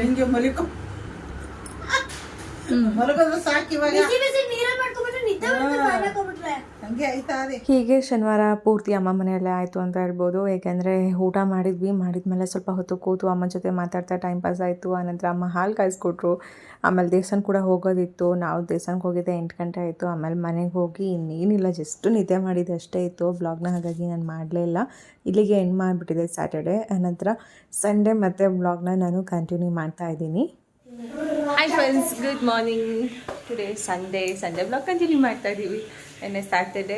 ಹಿಂಗೆ ಮಲಿಕೊ ಮಲಗೋದು ಸಾಕು ಇವಾಗ. ಹೀಗೆ ಶನಿವಾರ ಪೂರ್ತಿ ಅಮ್ಮ ಮನೆಯಲ್ಲೇ ಆಯಿತು ಅಂತ ಹೇಳ್ಬೋದು. ಏಕೆಂದರೆ ಊಟ ಮಾಡಿದ್ವಿ ಮಾಡಿದ್ಮೇಲೆ ಸ್ವಲ್ಪ ಹೊತ್ತು ಕೂತು ಅಮ್ಮನ ಜೊತೆ ಮಾತಾಡ್ತಾ ಟೈಮ್ ಪಾಸ್ ಆಯಿತು. ಆನಂತರ ಅಮ್ಮ ಹಾಲು ಕಾಯಿಸ್ಕೊಟ್ರು. ಆಮೇಲೆ ದೇವಸ್ಥಾನ ಕೂಡ ಹೋಗೋದಿತ್ತು. ನಾವು ದೇವಸ್ಥಾನಕ್ಕೆ ಹೋಗಿದ್ದೆ ಎಂಟು ಗಂಟೆ ಆಯಿತು. ಆಮೇಲೆ ಮನೆಗೆ ಹೋಗಿ ಇನ್ನೇನಿಲ್ಲ ಜಸ್ಟ್ ನಿದ್ದೆ ಮಾಡಿದ್ದು ಅಷ್ಟೇ ಇತ್ತು. ಬ್ಲಾಗ್ನ ಹಾಗಾಗಿ ನಾನು ಮಾಡಲೇ ಇಲ್ಲ. ಇಲ್ಲಿಗೆ ಎಂಡ್ ಮಾಡಿಬಿಟ್ಟಿದೆ ಸ್ಯಾಟರ್ಡೆ ಆನಂತರ ಸಂಡೇ ಮತ್ತು ಬ್ಲಾಗ್ನ ನಾನು ಕಂಟಿನ್ಯೂ ಮಾಡ್ತಾ ಇದ್ದೀನಿ. Hi friends good morning today Sunday Sunday blog continue ಮಾಡ್ತಾ ಇದ್ದೀವಿ ನೆನ್ನೆ ಸ್ಯಾಟರ್ಡೆ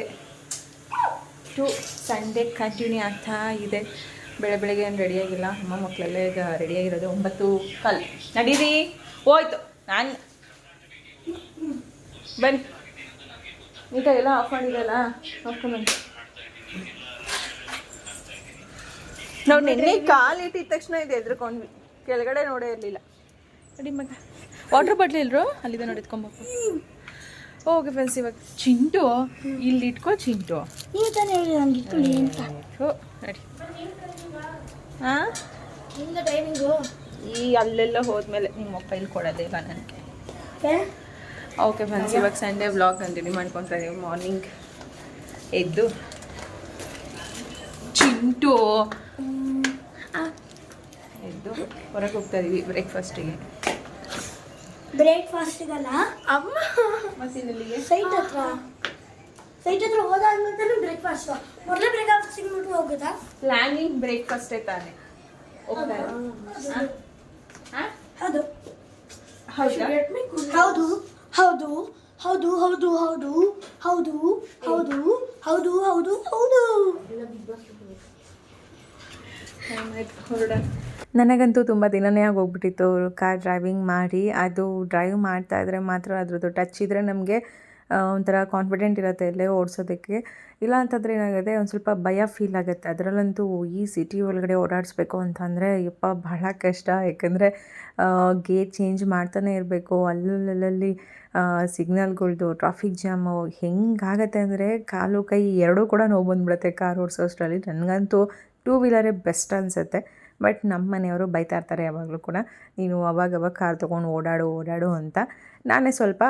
ಟು ಸಂಡೇ ಕಂಟಿನ್ಯೂ ಆಗ್ತಾ ಇದೆ. ಬೆಳೆ ಬೆಳಗ್ಗೆ ಏನು ರೆಡಿಯಾಗಿಲ್ಲ ಅಮ್ಮ ಮಕ್ಕಳೆಲ್ಲ ಈಗ ರೆಡಿಯಾಗಿರೋದು ಒಂಬತ್ತು ಕಾಲು. ನಡೀರಿ. ಹೋಯ್ತು. ನಾನು ಬನ್ನಿ. ನೀಟಾಗೆಲ್ಲ ಆಫ್ ಮಾಡಿರಲ್ಲ ನೋಡ್ಕೊಂಡು ನಾವು ನೆನ್ನೆ ಕಾಲು ಇಟ್ಟಿದ ತಕ್ಷಣ ಇದು ಎದ್ರುಕೊಂಡ್ವಿ ಕೆಳಗಡೆ ನೋಡೇ ಇರಲಿಲ್ಲ. ನಡಿ ಮಗ. ವಾಟರ್ ಬಾಟ್ಲ್ ಇಲ್ರು? ಅಲ್ಲಿದೆ ನೋಡಿ ಎತ್ಕೊಂಬೇಕು ಓಕೆ ಫ್ರೆಂಡ್ಸ್ ಇವಾಗ ಚಿಂಟು ಇಲ್ಲಿ ಇಟ್ಕೋ ಚಿಂಟು. ಹೋ ನಡಿ. ಈ ಅಲ್ಲೆಲ್ಲ ಹೋದ್ಮೇಲೆ ನಿಮ್ಮ ಮೊಬೈಲ್ ಕೊಡೋದೇ ಇಲ್ಲ ನನಗೆ. ಓಕೆ ಫ್ರೆಂಡ್ಸ್ ಇವಾಗ ಸಂಡೇ ವ್ಲಾಗ್ ಕಂಟಿನ್ಯೂ ಮಾಡ್ಕೊತಾ ಇದೀವಿ ಮಾರ್ನಿಂಗ್ ಎದ್ದು. ಚಿಂಟು ಹೊರಗೆ ಹೋಗ್ತಾ ಇದೀವಿ ಬ್ರೇಕ್ಫಾಸ್ಟಿಗೆ. ಬ್ರೇಕ್ಫಾಸ್ಟಿಗಲ್ಲ? ಅಮ್ಮ! ಮಸೀನಲ್ಲಿಗೆ ಸೈಟ್ ಹತ್ರ. ಸೈಟ್ ಹತ್ರ ಹೋದಾದ್ಮೇಲೆ ಬ್ರೇಕ್ಫಾಸ್ಟ್. ಮೊದಲೇ ಬ್ರೇಕ್ಫಾಸ್ಟಿಗೆ ಸಿಗ್ಬಿಟ್ಟು ಹೋಗುದಾ? ಪ್ಲಾನಿಂಗ್ ಬ್ರೇಕ್ಫಾಸ್ಟ್ ತಾನೆ. ಹೌದು. ಹೌದು. ಹೌದು? ಹೌದು. ಹೌದು. ಹೌದು ಹೌದು ಹೌದು. ಹೌದು ಹೌದು ಹೌದು ಹೊರಡ ನನಗಂತೂ ತುಂಬ ದಿನನೇ ಆಗೋಗ್ಬಿಟ್ಟಿತ್ತು ಕಾರ್ ಡ್ರೈವಿಂಗ್ ಮಾಡಿ. ಅದು ಡ್ರೈವ್ ಮಾಡ್ತಾ ಇದ್ದರೆ ಮಾತ್ರ ಅದರದ್ದು ಟಚ್ ಇದ್ದರೆ ನಮಗೆ ಒಂಥರ ಕಾನ್ಫಿಡೆಂಟ್ ಇರುತ್ತೆ ಎಲ್ಲೇ ಓಡಿಸೋದಕ್ಕೆ. ಇಲ್ಲ ಅಂತಂದರೆ ಏನಾಗುತ್ತೆ, ಒಂದು ಸ್ವಲ್ಪ ಭಯ ಫೀಲ್ ಆಗುತ್ತೆ. ಅದರಲ್ಲಂತೂ ಈ ಸಿಟಿ ಒಳಗಡೆ ಓಡಾಡಿಸ್ಬೇಕು ಅಂತಂದರೆ, ಯಪ್ಪ, ಬಹಳ ಕಷ್ಟ. ಯಾಕಂದರೆ ಗೇಟ್ ಚೇಂಜ್ ಮಾಡ್ತಾನೆ ಇರಬೇಕು. ಅಲ್ಲಲ್ಲಲ್ಲಿ ಸಿಗ್ನಲ್ಗಳ್ದು ಟ್ರಾಫಿಕ್ ಜಾಮು ಹೆಂಗಾಗತ್ತೆ ಅಂದರೆ, ಕಾಲು ಕೈ ಎರಡೂ ಕೂಡ ನೋವು ಬಂದ್ಬಿಡುತ್ತೆ ಕಾರ್ ಓಡಿಸೋಷ್ಟರಲ್ಲಿ. ನನಗಂತೂ ಟೂ ವೀಲರೇ ಬೆಸ್ಟ್ ಅನಿಸುತ್ತೆ. ಬಟ್ ನಮ್ಮ ಮನೆಯವರು ಬೈತಾ ಇರ್ತಾರೆ ಯಾವಾಗಲೂ ಕೂಡ. ನೀನು ಅವಾಗವಾಗ ಕಾರ್ ತೊಗೊಂಡು ಓಡಾಡು ಓಡಾಡು ಅಂತ. ನಾನೇ ಸ್ವಲ್ಪ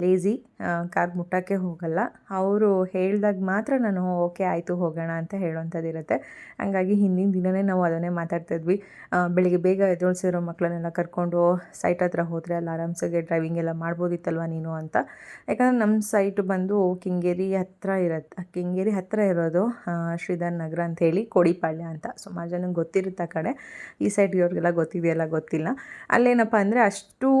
ಲೇಝಿ ಕಾರ್ ಮುಟ್ಟೋಕ್ಕೆ ಹೋಗಲ್ಲ. ಅವರು ಹೇಳಿದಾಗ ಮಾತ್ರ ನಾನು ಓಕೆ ಆಯಿತು, ಹೋಗೋಣ ಅಂತ ಹೇಳೋವಂಥದ್ದಿರುತ್ತೆ ಹಂಗಾಗಿ ಹಿಂದಿನ ದಿನವೇ ನಾವು ಅದನ್ನೇ ಮಾತಾಡ್ತಿದ್ವಿ ಬೆಳಿಗ್ಗೆ ಬೇಗ ಎದ್ದೊಳ್ಸಿರೋ ಮಕ್ಕಳನ್ನೆಲ್ಲ ಕರ್ಕೊಂಡು ಸೈಟ್ ಹತ್ರ ಹೋದರೆ ಅಲ್ಲಿ ಆರಾಮ್ಸಾಗೆ ಡ್ರೈವಿಂಗ್ ಎಲ್ಲ ಮಾಡ್ಬೋದಿತ್ತಲ್ವ ನೀನು ಅಂತ. ಯಾಕಂದರೆ ನಮ್ಮ ಸೈಟ್ ಬಂದು ಕಿಂಗೇರಿ ಹತ್ತಿರ ಇರತ್ತೆ ಕಿಂಗೇರಿ ಹತ್ತಿರ ಇರೋದು ಶ್ರೀಧರ್ ನಗರ ಅಂಥೇಳಿ ಕೋಡಿಪಾಳ್ಯ ಅಂತ. ಸುಮಾರು ಜನಕ್ಕೆ ಗೊತ್ತಿರುತ್ತೆ ಆ ಕಡೆ ಈ ಸೈಡ್ಗೆ ಅವ್ರಿಗೆಲ್ಲ ಗೊತ್ತಿದೆಯಲ್ಲ ಗೊತ್ತಿಲ್ಲ. ಅಲ್ಲೇನಪ್ಪ ಅಂದರೆ ಅಷ್ಟು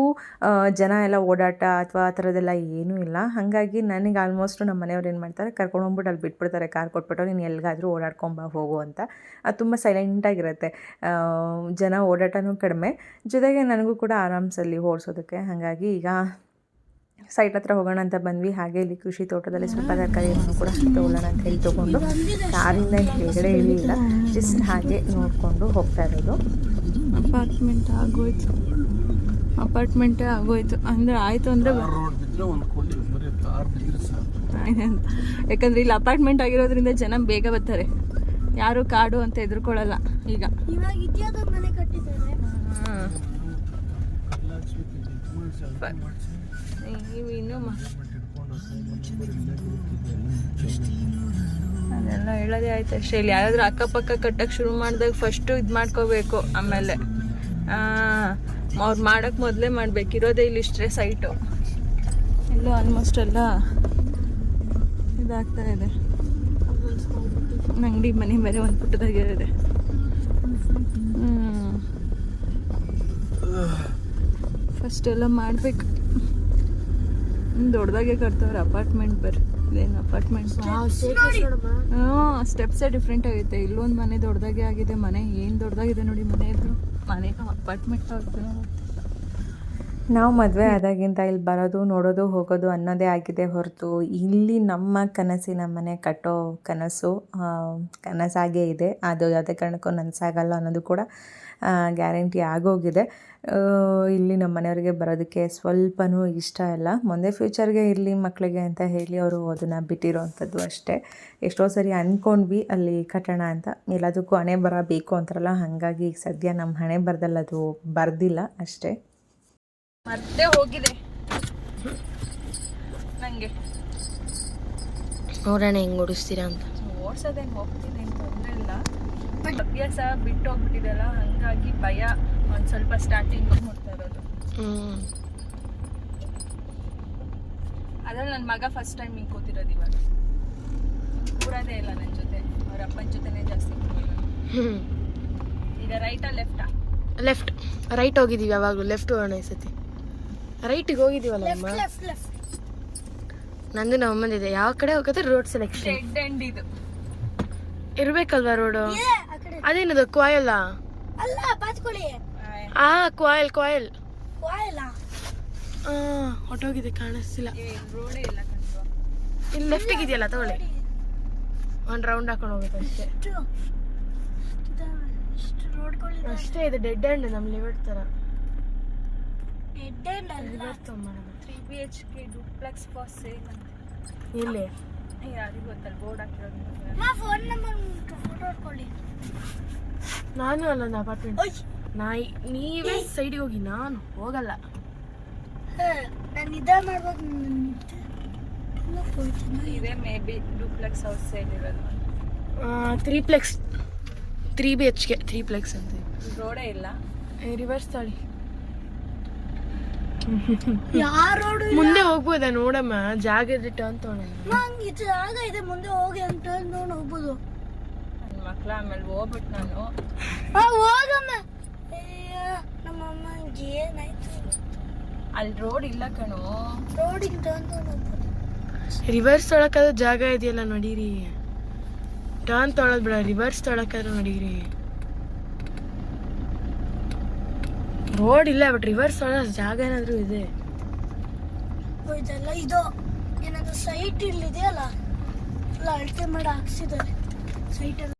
ಜನ ಓಡಾಟ ಅಥವಾ ಆ ಥರದ್ದೆಲ್ಲ ಏನೂ ಇಲ್ಲ. ಹಾಗಾಗಿ ನನಗೆ ಆಲ್ಮೋಸ್ಟ್ ನಮ್ಮ ಮನೆಯವ್ರು ಏನು ಮಾಡ್ತಾರೆ, ಕರ್ಕೊಂಡು ಹೋಗ್ಬಿಟ್ಟು ಅಲ್ಲಿ ಬಿಟ್ಬಿಡ್ತಾರೆ, ಕಾರ್ ಕೊಟ್ಬಿಟ್ಟು ನೀನು ಎಲ್ಲಿಗಾದರೂ ಓಡಾಡ್ಕೊಂಬ ಹೋಗು ಅಂತ. ಅದು ತುಂಬ ಸೈಲೆಂಟಾಗಿರುತ್ತೆ ಜನ ಓಡಾಟನೂ ಕಡಿಮೆ. ಜೊತೆಗೆ ನನಗೂ ಕೂಡ ಆರಾಮ್ಸಲ್ಲಿ ಓಡಿಸೋದಕ್ಕೆ. ಹಾಗಾಗಿ ಈಗ ಸೈಟ್ ಹತ್ರ ಹೋಗೋಣ ಅಂತ ಬಂದ್ವಿ. ಹಾಗೆ ಇಲ್ಲಿ ಕೃಷಿ ತೋಟದಲ್ಲಿ ಸ್ವಲ್ಪ ತರಕಾರಿಯನ್ನು ಕೂಡ ತೊಗೊಳ್ಳೋಣ ಅಂತ ಹೇಳಿ ತೊಗೊಂಡು ಕಾರಿಂದ ಕೆಳಗಡೆ ಇಲ್ಲ. ಜಸ್ಟ್ ಹಾಗೆ ನೋಡಿಕೊಂಡು ಹೋಗ್ತಾ ಇರೋದು. ಅಪಾರ್ಟ್ಮೆಂಟ್ ಆಗೋಯ್ತು. ಅಪಾರ್ಟ್ಮೆಂಟೇ ಆಗೋಯ್ತು. ಅಂದರೆ ಆಯಿತು ಅಂದರೆ ರೋಡ್ ಬಿದ್ರೆ ಒಂದು ಕೋಟಿ ಬರೀ ಕಾರ್ ಬಿದ್ರೆ ಸಾಕು. ಯಾಕಂದ್ರೆ ಇಲ್ಲಿ ಅಪಾರ್ಟ್ಮೆಂಟ್ ಆಗಿರೋದ್ರಿಂದ ಜನ ಬೇಗ ಬರ್ತಾರೆ. ಯಾರು ಕಾಡು ಅಂತ ಎದುರ್ಕೊಳ್ಳಲ್ಲ ಈಗ. ನೀವು ಇನ್ನೂ ಅದೆಲ್ಲ ಹೇಳೋದೇ ಆಯ್ತು ಅಷ್ಟೇ. ಇಲ್ಲಿ ಯಾರಾದ್ರೂ ಅಕ್ಕಪಕ್ಕ ಕಟ್ಟಕ್ಕೆ ಶುರು ಮಾಡಿದಾಗ ಫಸ್ಟು ಇದು ಮಾಡ್ಕೋಬೇಕು ಆಮೇಲೆ. ಅವ್ರು ಮಾಡೋಕ್ಕೆ ಮೊದಲೇ ಮಾಡ್ಬೇಕಿರೋದೇ ಇಲ್ಲಿ ಇಷ್ಟೇ ಸೈಟು ಎಲ್ಲ ಆಲ್ಮೋಸ್ಟ್ ಎಲ್ಲ ಇದಾಗ್ತಾ ಇದೆ. ಅಂಗಡಿ ಮನೆ ಮೇಲೆ ಒಂದು ಪುಟ್ಟದಾಗಿರೋದೆ ಫಸ್ಟ್ ಎಲ್ಲ ಮಾಡಬೇಕು. ದೊಡ್ಡದಾಗೆ ಕಟ್ತವ್ರೆ ಅಪಾರ್ಟ್ಮೆಂಟ್ ಬರ್ರಿ ಇದೇನು ಅಪಾರ್ಟ್ಮೆಂಟ್ ಹ್ಞೂ ಸ್ಟೆಪ್ಸೇ ಡಿಫ್ರೆಂಟ್ ಆಗೈತೆ. ಇಲ್ಲೊಂದು ಮನೆ ದೊಡ್ಡದಾಗೆ ಆಗಿದೆ. ಮನೆ ಏನು ದೊಡ್ಡದಾಗಿದೆ ನೋಡಿ ಮನೆ ಇದು ಅಪಾರ್ಟ್ಮೆಂಟ್ ನಾವು ಮದುವೆ ಆದಾಗಿಂದ ಇಲ್ಲಿ ಬರೋದು, ನೋಡೋದು, ಹೋಗೋದು ಅನ್ನೋದೇ ಆಗಿದೆ ಹೊರತು. ಇಲ್ಲಿ ನಮ್ಮ ಕನಸಿನ ಮನೆ ಕಟ್ಟೋ ಕನಸು ಕನಸಾಗೇ ಇದೆ. ಅದು ಯಾವುದೇ ಕಾರಣಕ್ಕೂ ನನಸಾಗಲ್ಲ ಅನ್ನೋದು ಕೂಡ ಗ್ಯಾರಂಟಿ ಆಗೋಗಿದೆ. ಇಲ್ಲಿ ನಮ್ಮ ಮನೆಯವರಿಗೆ ಬರೋದಕ್ಕೆ ಸ್ವಲ್ಪನೂ ಇಷ್ಟ ಇಲ್ಲ. ಮುಂದೆ ಫ್ಯೂಚರ್ಗೆ ಇರಲಿ ಮಕ್ಕಳಿಗೆ ಅಂತ ಹೇಳಿ ಅವರು ಅದನ್ನು ಬಿಟ್ಟಿರೋವಂಥದ್ದು ಅಷ್ಟೇ. ಎಷ್ಟೋ ಸರಿ ಅಂದ್ಕೊಂಡ್ವಿ ಅಲ್ಲಿ ಕಟ್ಟೋಣ ಅಂತ. ಎಲ್ಲದಕ್ಕೂ ಹಣೆ ಬರಬೇಕು ಅಂತಾರಲ್ಲ ಹಾಗಾಗಿ ಈಗ ಸದ್ಯ ನಮ್ಮ ಹಣೆ ಬರದಲ್ಲ ಅದು ಬರ್ದಿಲ್ಲ ಅಷ್ಟೇ. ಮತ್ತೆ ಹೋಗಿದೆ. ನನಗೆ ನೋಡೋಣ ಹೆಂಗೆ ಓಡಿಸ್ತೀರಾ ಅಂತ. ಓಡಿಸೋದೇನು ಹೋಗ್ತೀನಿ ಏನು ತೊಂದರೆ ಇಲ್ಲ. ಅಭ್ಯಾಸ ಬಿಟ್ಟು ಹೋಗ್ಬಿಟ್ಟಿದೆಲ್ಲ ಹಾಗಾಗಿ ಭಯ. ಒಂದು ಸ್ವಲ್ಪ ಸ್ಟಾರ್ಟಿಂಗ್ ನೋಡ್ತಾ ಇರೋದು. ಅದ್ರಲ್ಲಿ ನನ್ನ ಮಗ ಫಸ್ಟ್ ಟೈಮ್ ಹಿಂಗೆ ಕೂತಿರೋದು ಇವಾಗ. ಕೂರೋದೇ ಇಲ್ಲ ನನ್ನ ಜೊತೆ. ಅವ್ರ ಅಪ್ಪನ ಜೊತೆನೇ ಜಾಸ್ತಿ ಹ್ಞೂ ಈಗ ರೈಟಾ ಲೆಫ್ಟಾ ಲೆಫ್ಟ್ ರೈಟ್ ಹೋಗಿದ್ದೀವಿ ಯಾವಾಗಲೂ. ಲೆಫ್ಟ್ ಹೋಗೋಣ ಈ ಸತಿ. ರೈಟಿಗೆ ಹೋಗಿದ್ದೀವಲ್ಲ ಅಮ್ಮ? ನಂದು ನಮ್ಮ ಅಮ್ಮಂದಿದೆ ಯಾವ ಕಡೆ ಹೋಗುತ್ತೆ? ರೋಡ್ ಸೆಲೆಕ್ಷನ್ ಡೆಡ್ ಎಂಡ್ ಇದು. ಇರ್ಬೇಕಲ್ವಾ ರೋಡು ಅದೇನದು ಕ್ವಾಯಲ್ಲ ಅಲ್ಲ ಬಾತ್ಕೊಳ್ಳಿ ಆ ಕ್ವಾಯಲ್ ಕ್ವಾಯಲ್ ವಾಯಲ್ಲ ಆ ಹೊಟ್ಟೋಗಿದೆ ಕಾಣಿಸ್ತಿಲ್ಲ ರೋಡೇ ಇಲ್ಲ ಲೆಫ್ಟಿಗೆ ಇದೆಯಲ್ಲ ತಗೊಳ್ಳಿ ಒಂದು ರೌಂಡ್ ಹಾಕೊಂಡು ಹೋಗ್ಬೇಕು ಅಷ್ಟೇ ಅಷ್ಟೇ ಇದೆ ಡೆಡ್ ಎಂಡ್ ನಮ್ಮ ಲಿಮಿಟ್ ಥರ ಡೆಡ್ ಎಂಡ್ ಅಲ್ಲ three B H K duplex ಅಂತ ಎಲ್ಲಿ ಯಾರಿಗೂ ಗೊತ್ತಲ್ಲ ಬೋರ್ಡ್ ಹಾಕಿರೋದು ಮಾ ಫೋನ್ ನಂಬರ್ ಫೋಟೋ ಹೊಡ್ಕೊಳ್ಳಿ ನಾನು ಅಲ್ಲೊಂದು ಅಪಾರ್ಟ್ಮೆಂಟ್ ನಾಯಿ ನೀವೇ ಸೈಡಿಗೆ ಹೋಗಿ ನಾನು ಹೋಗಲ್ಲ. ನಾನು ನಿದ್ದೆ ಮಾಡ್ಬೇಕು ಇದೇ maybe duplex house side ಇರೋದು triplex three B H K triplex ಅಂತ. ರೋಡೇ ಇಲ್ಲ. ರಿವರ್ಸ್ ತಾಳಿ. ಯಾರು ಮುಂದೆ ಹೋಗ್ಬೋದ ನೋಡಮ್ಮ ಜಾಗ ಇದೆ ಟರ್ನ್ ತೊಗೊಳೋಣ ನಂಗೆ ಇದು ಜಾಗ ಇದೆ ಮುಂದೆ ಹೋಗಿ ಅಂತ ನೋಡಿ ಹೋಗ್ಬೋದು. ನನ್ನ ಮಕ್ಳ ಆಮೇಲೆ ಹೋಗ್ಬಿಟ್ಟು ನಾನು. ಆ, ಹೋಗಮ್ಮ. ಅಯ್ಯೋ, ನಮ್ಮಮ್ಮಂಗೆ ಏನಾಯ್ತು ಅಲ್ಲಿ ರೋಡ್ ಇಲ್ಲ ಕಣೋ. ರೋಡಿಗೆ ಟರ್ನ್ ಅಂತ ರಿವರ್ಸ್ ತೊಳಕಾದ ಜಾಗ ಇದೆಯಲ್ಲ ನಡೀರಿ. ಟರ್ನ್ ತೊಳದ್ ಬಿಡ ರಿವರ್ಸ್ ತೊಳಕಾದ್ರೂ ನಡೀರಿ. ರೋಡ್ ಇಲ್ಲ ಬಟ್ ರಿವರ್ಸ್ ತೊಳೋ ಜಾಗ ಏನಾದರೂ ಇದೆ? ಇದೆಲ್ಲ ಇದು. ಏನಾದ್ರು ಸೈಟ್ ಇಲ್ಲಿದೆಯಲ್ಲ? ಎಲ್ಲ ಅಳತೆ ಮಾಡಿ ಹಾಕ್ಸಿದ್ದಾರೆ. ಸೈಟ್ ಎಲ್ಲ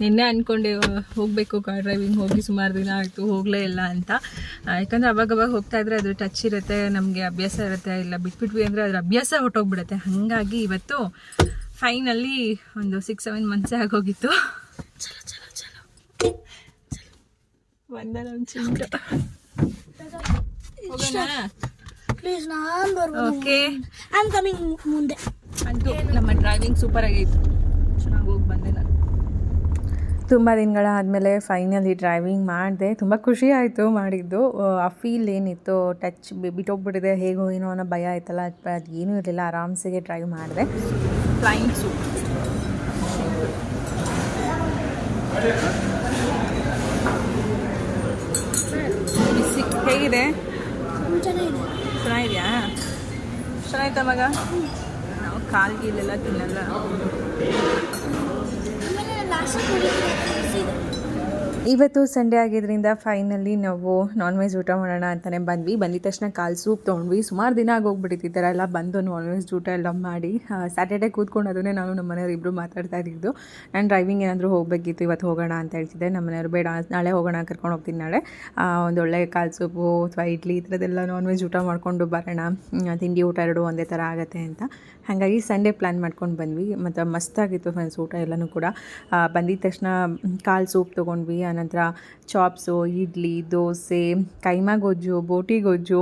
ನಿನ್ನೆ ಅಂದ್ಕೊಂಡೆ ಹೋಗಬೇಕು ಕಾರ್ ಡ್ರೈವಿಂಗ್ ಹೋಗಿ ಸುಮಾರು ದಿನ ಆಯಿತು ಹೋಗಲೇ ಇಲ್ಲ ಅಂತ. ಯಾಕಂದರೆ ಯಾಕಂದ್ರೆ ಅವಾಗ ಅವಾಗ ಹೋಗ್ತಾ ಇದ್ರೆ ಅದ್ರ ಟಚ್ ಇರುತ್ತೆ ನಮಗೆ ಅಭ್ಯಾಸ ಇರುತ್ತೆ ಇಲ್ಲ ಬಿಟ್ಬಿಟ್ವಿ ಅಂದರೆ ಅದ್ರ ಅಭ್ಯಾಸ ಹೊಟ್ಟೋಗ್ಬಿಡುತ್ತೆ ಹಾಗಾಗಿ ಇವತ್ತು ಫೈನಲ್ಲಿ ಒಂದು ಸಿಕ್ಸ್ ಸೆವೆನ್ ಮಂತ್ಸೇ ಆಗೋಗಿತ್ತು. ಒಂದಲ್ಲ ಒಂದು ಚಿಂಟು ಹೋಗೋಣ ಪ್ಲೀಸ್ ನಾನು ಬರ್ಬೋದು ಓಕೆ ಐ ಆಮ್ ಕಮಿಂಗ್ ಮುಂದೆ. ಅಂತೂ ನಮ್ಮ ಡ್ರೈವಿಂಗ್ ಸೂಪರ್ ಆಗೈತು ಚೆನ್ನಾಗಿ ಹೋಗಿ ಬಂದೆ ನಾನು ತುಂಬ ದಿನಗಳಾದಮೇಲೆ ಫೈನಲಿ ಡ್ರೈವಿಂಗ್ ಮಾಡಿದೆ. ತುಂಬ ಖುಷಿ ಆಯಿತು ಮಾಡಿದ್ದು. ಆ ಫೀಲ್ ಏನಿತ್ತು? ಟಚ್ ಬಿಟ್ಟೋಗ್ಬಿಟ್ಟಿದೆ ಹೇಗೋ ಏನೋ ಅನ್ನೋ ಭಯ ಆಯ್ತಲ್ಲ. ಅದು ಏನೂ ಇರಲಿಲ್ಲ. ಆರಾಮ್ಸಿಗೆ ಡ್ರೈವ್ ಮಾಡಿದೆ. ಫ್ಲೈಯಿಂಗ್ ಸೂಪ್ ಬಿಸಿ ಹೇಗಿದೆ? ಚೆನ್ನಾಗಿದೆ. ಚೆನ್ನಾಗಿದೆಯಾ? ಚೆನ್ನಾಯ್ತಾ ಮಗ? ನಾವು ಕಾಲು ಗೀಲೆಲ್ಲ ತಿನ್ನಲ್ಲ. ಇವತ್ತು ಸಂಡೇ ಆಗಿದ್ದರಿಂದ ಫೈನಲಿ ನಾವು ನಾನ್ ವೆಜ್ ಊಟ ಮಾಡೋಣ ಅಂತಲೇ ಬಂದ್ವಿ. ಬಂದಿದ ತಕ್ಷಣ ಕಾಲು ಸೂಪ್ ತೊಗೊಂಡ್ವಿ. ಸುಮಾರು ದಿನ ಆಗೋಗ್ಬಿಟ್ಟಿತ್ತು ಈ ಥರ ಎಲ್ಲ ಬಂದು ನಾನ್ ವೆಜ್ ಊಟ ಎಲ್ಲ ಮಾಡಿ. ಸ್ಯಾಟರ್ಡೇ ಕೂತ್ಕೊಂಡು ಅದನ್ನೇ ನಾನು ನಮ್ಮ ಮನೆಯವ್ರು ಇಬ್ಬರು ಮಾತಾಡ್ತಾ ಇದ್ದಿದ್ದು. ನಾನು ಡ್ರೈವಿಂಗ್ ಏನಾದರೂ ಹೋಗಬೇಕಿತ್ತು ಇವತ್ತು ಹೋಗೋಣ ಅಂತ ಹೇಳ್ತಿದ್ದೆ. ನಮ್ಮ ಮನೆಯವರು ಬೇಡ ನಾಳೆ ಹೋಗೋಣ ಕರ್ಕೊಂಡು ಹೋಗ್ತೀನಿ ನಾಳೆ. ಆ, ಒಂದು ಒಳ್ಳೆ ಕಾಲು ಸೂಪು ಅಥವಾ ಇಡ್ಲಿ ಈ ಥರದ್ದೆಲ್ಲ ನಾನ್ ವೆಜ್ ಊಟ ಮಾಡಿಕೊಂಡು ಬರೋಣ. ತಿಂಡಿ ಊಟ ಎರಡು ಒಂದೇ ಥರ ಆಗುತ್ತೆ ಅಂತ. ಹಾಗಾಗಿ ಸಂಡೇ ಪ್ಲ್ಯಾನ್ ಮಾಡ್ಕೊಂಡು ಬಂದ್ವಿ. ಮತ್ತು ಮಸ್ತಾಗಿತ್ತು ಫ್ರೆಂಡ್ಸ್ ಊಟ ಎಲ್ಲನೂ ಕೂಡ. ಬಂದಿದ್ದ ಬಂದಿದ ತಕ್ಷಣ ಕಾಲು ಸೂಪ್ ತೊಗೊಂಡ್ವಿ. ಆನಂತರ ಚಾಪ್ಸು ಇಡ್ಲಿ, ದೋಸೆ ಕೈಮಾ ಗೊಜ್ಜು ಬೋಟಿ ಗೊಜ್ಜು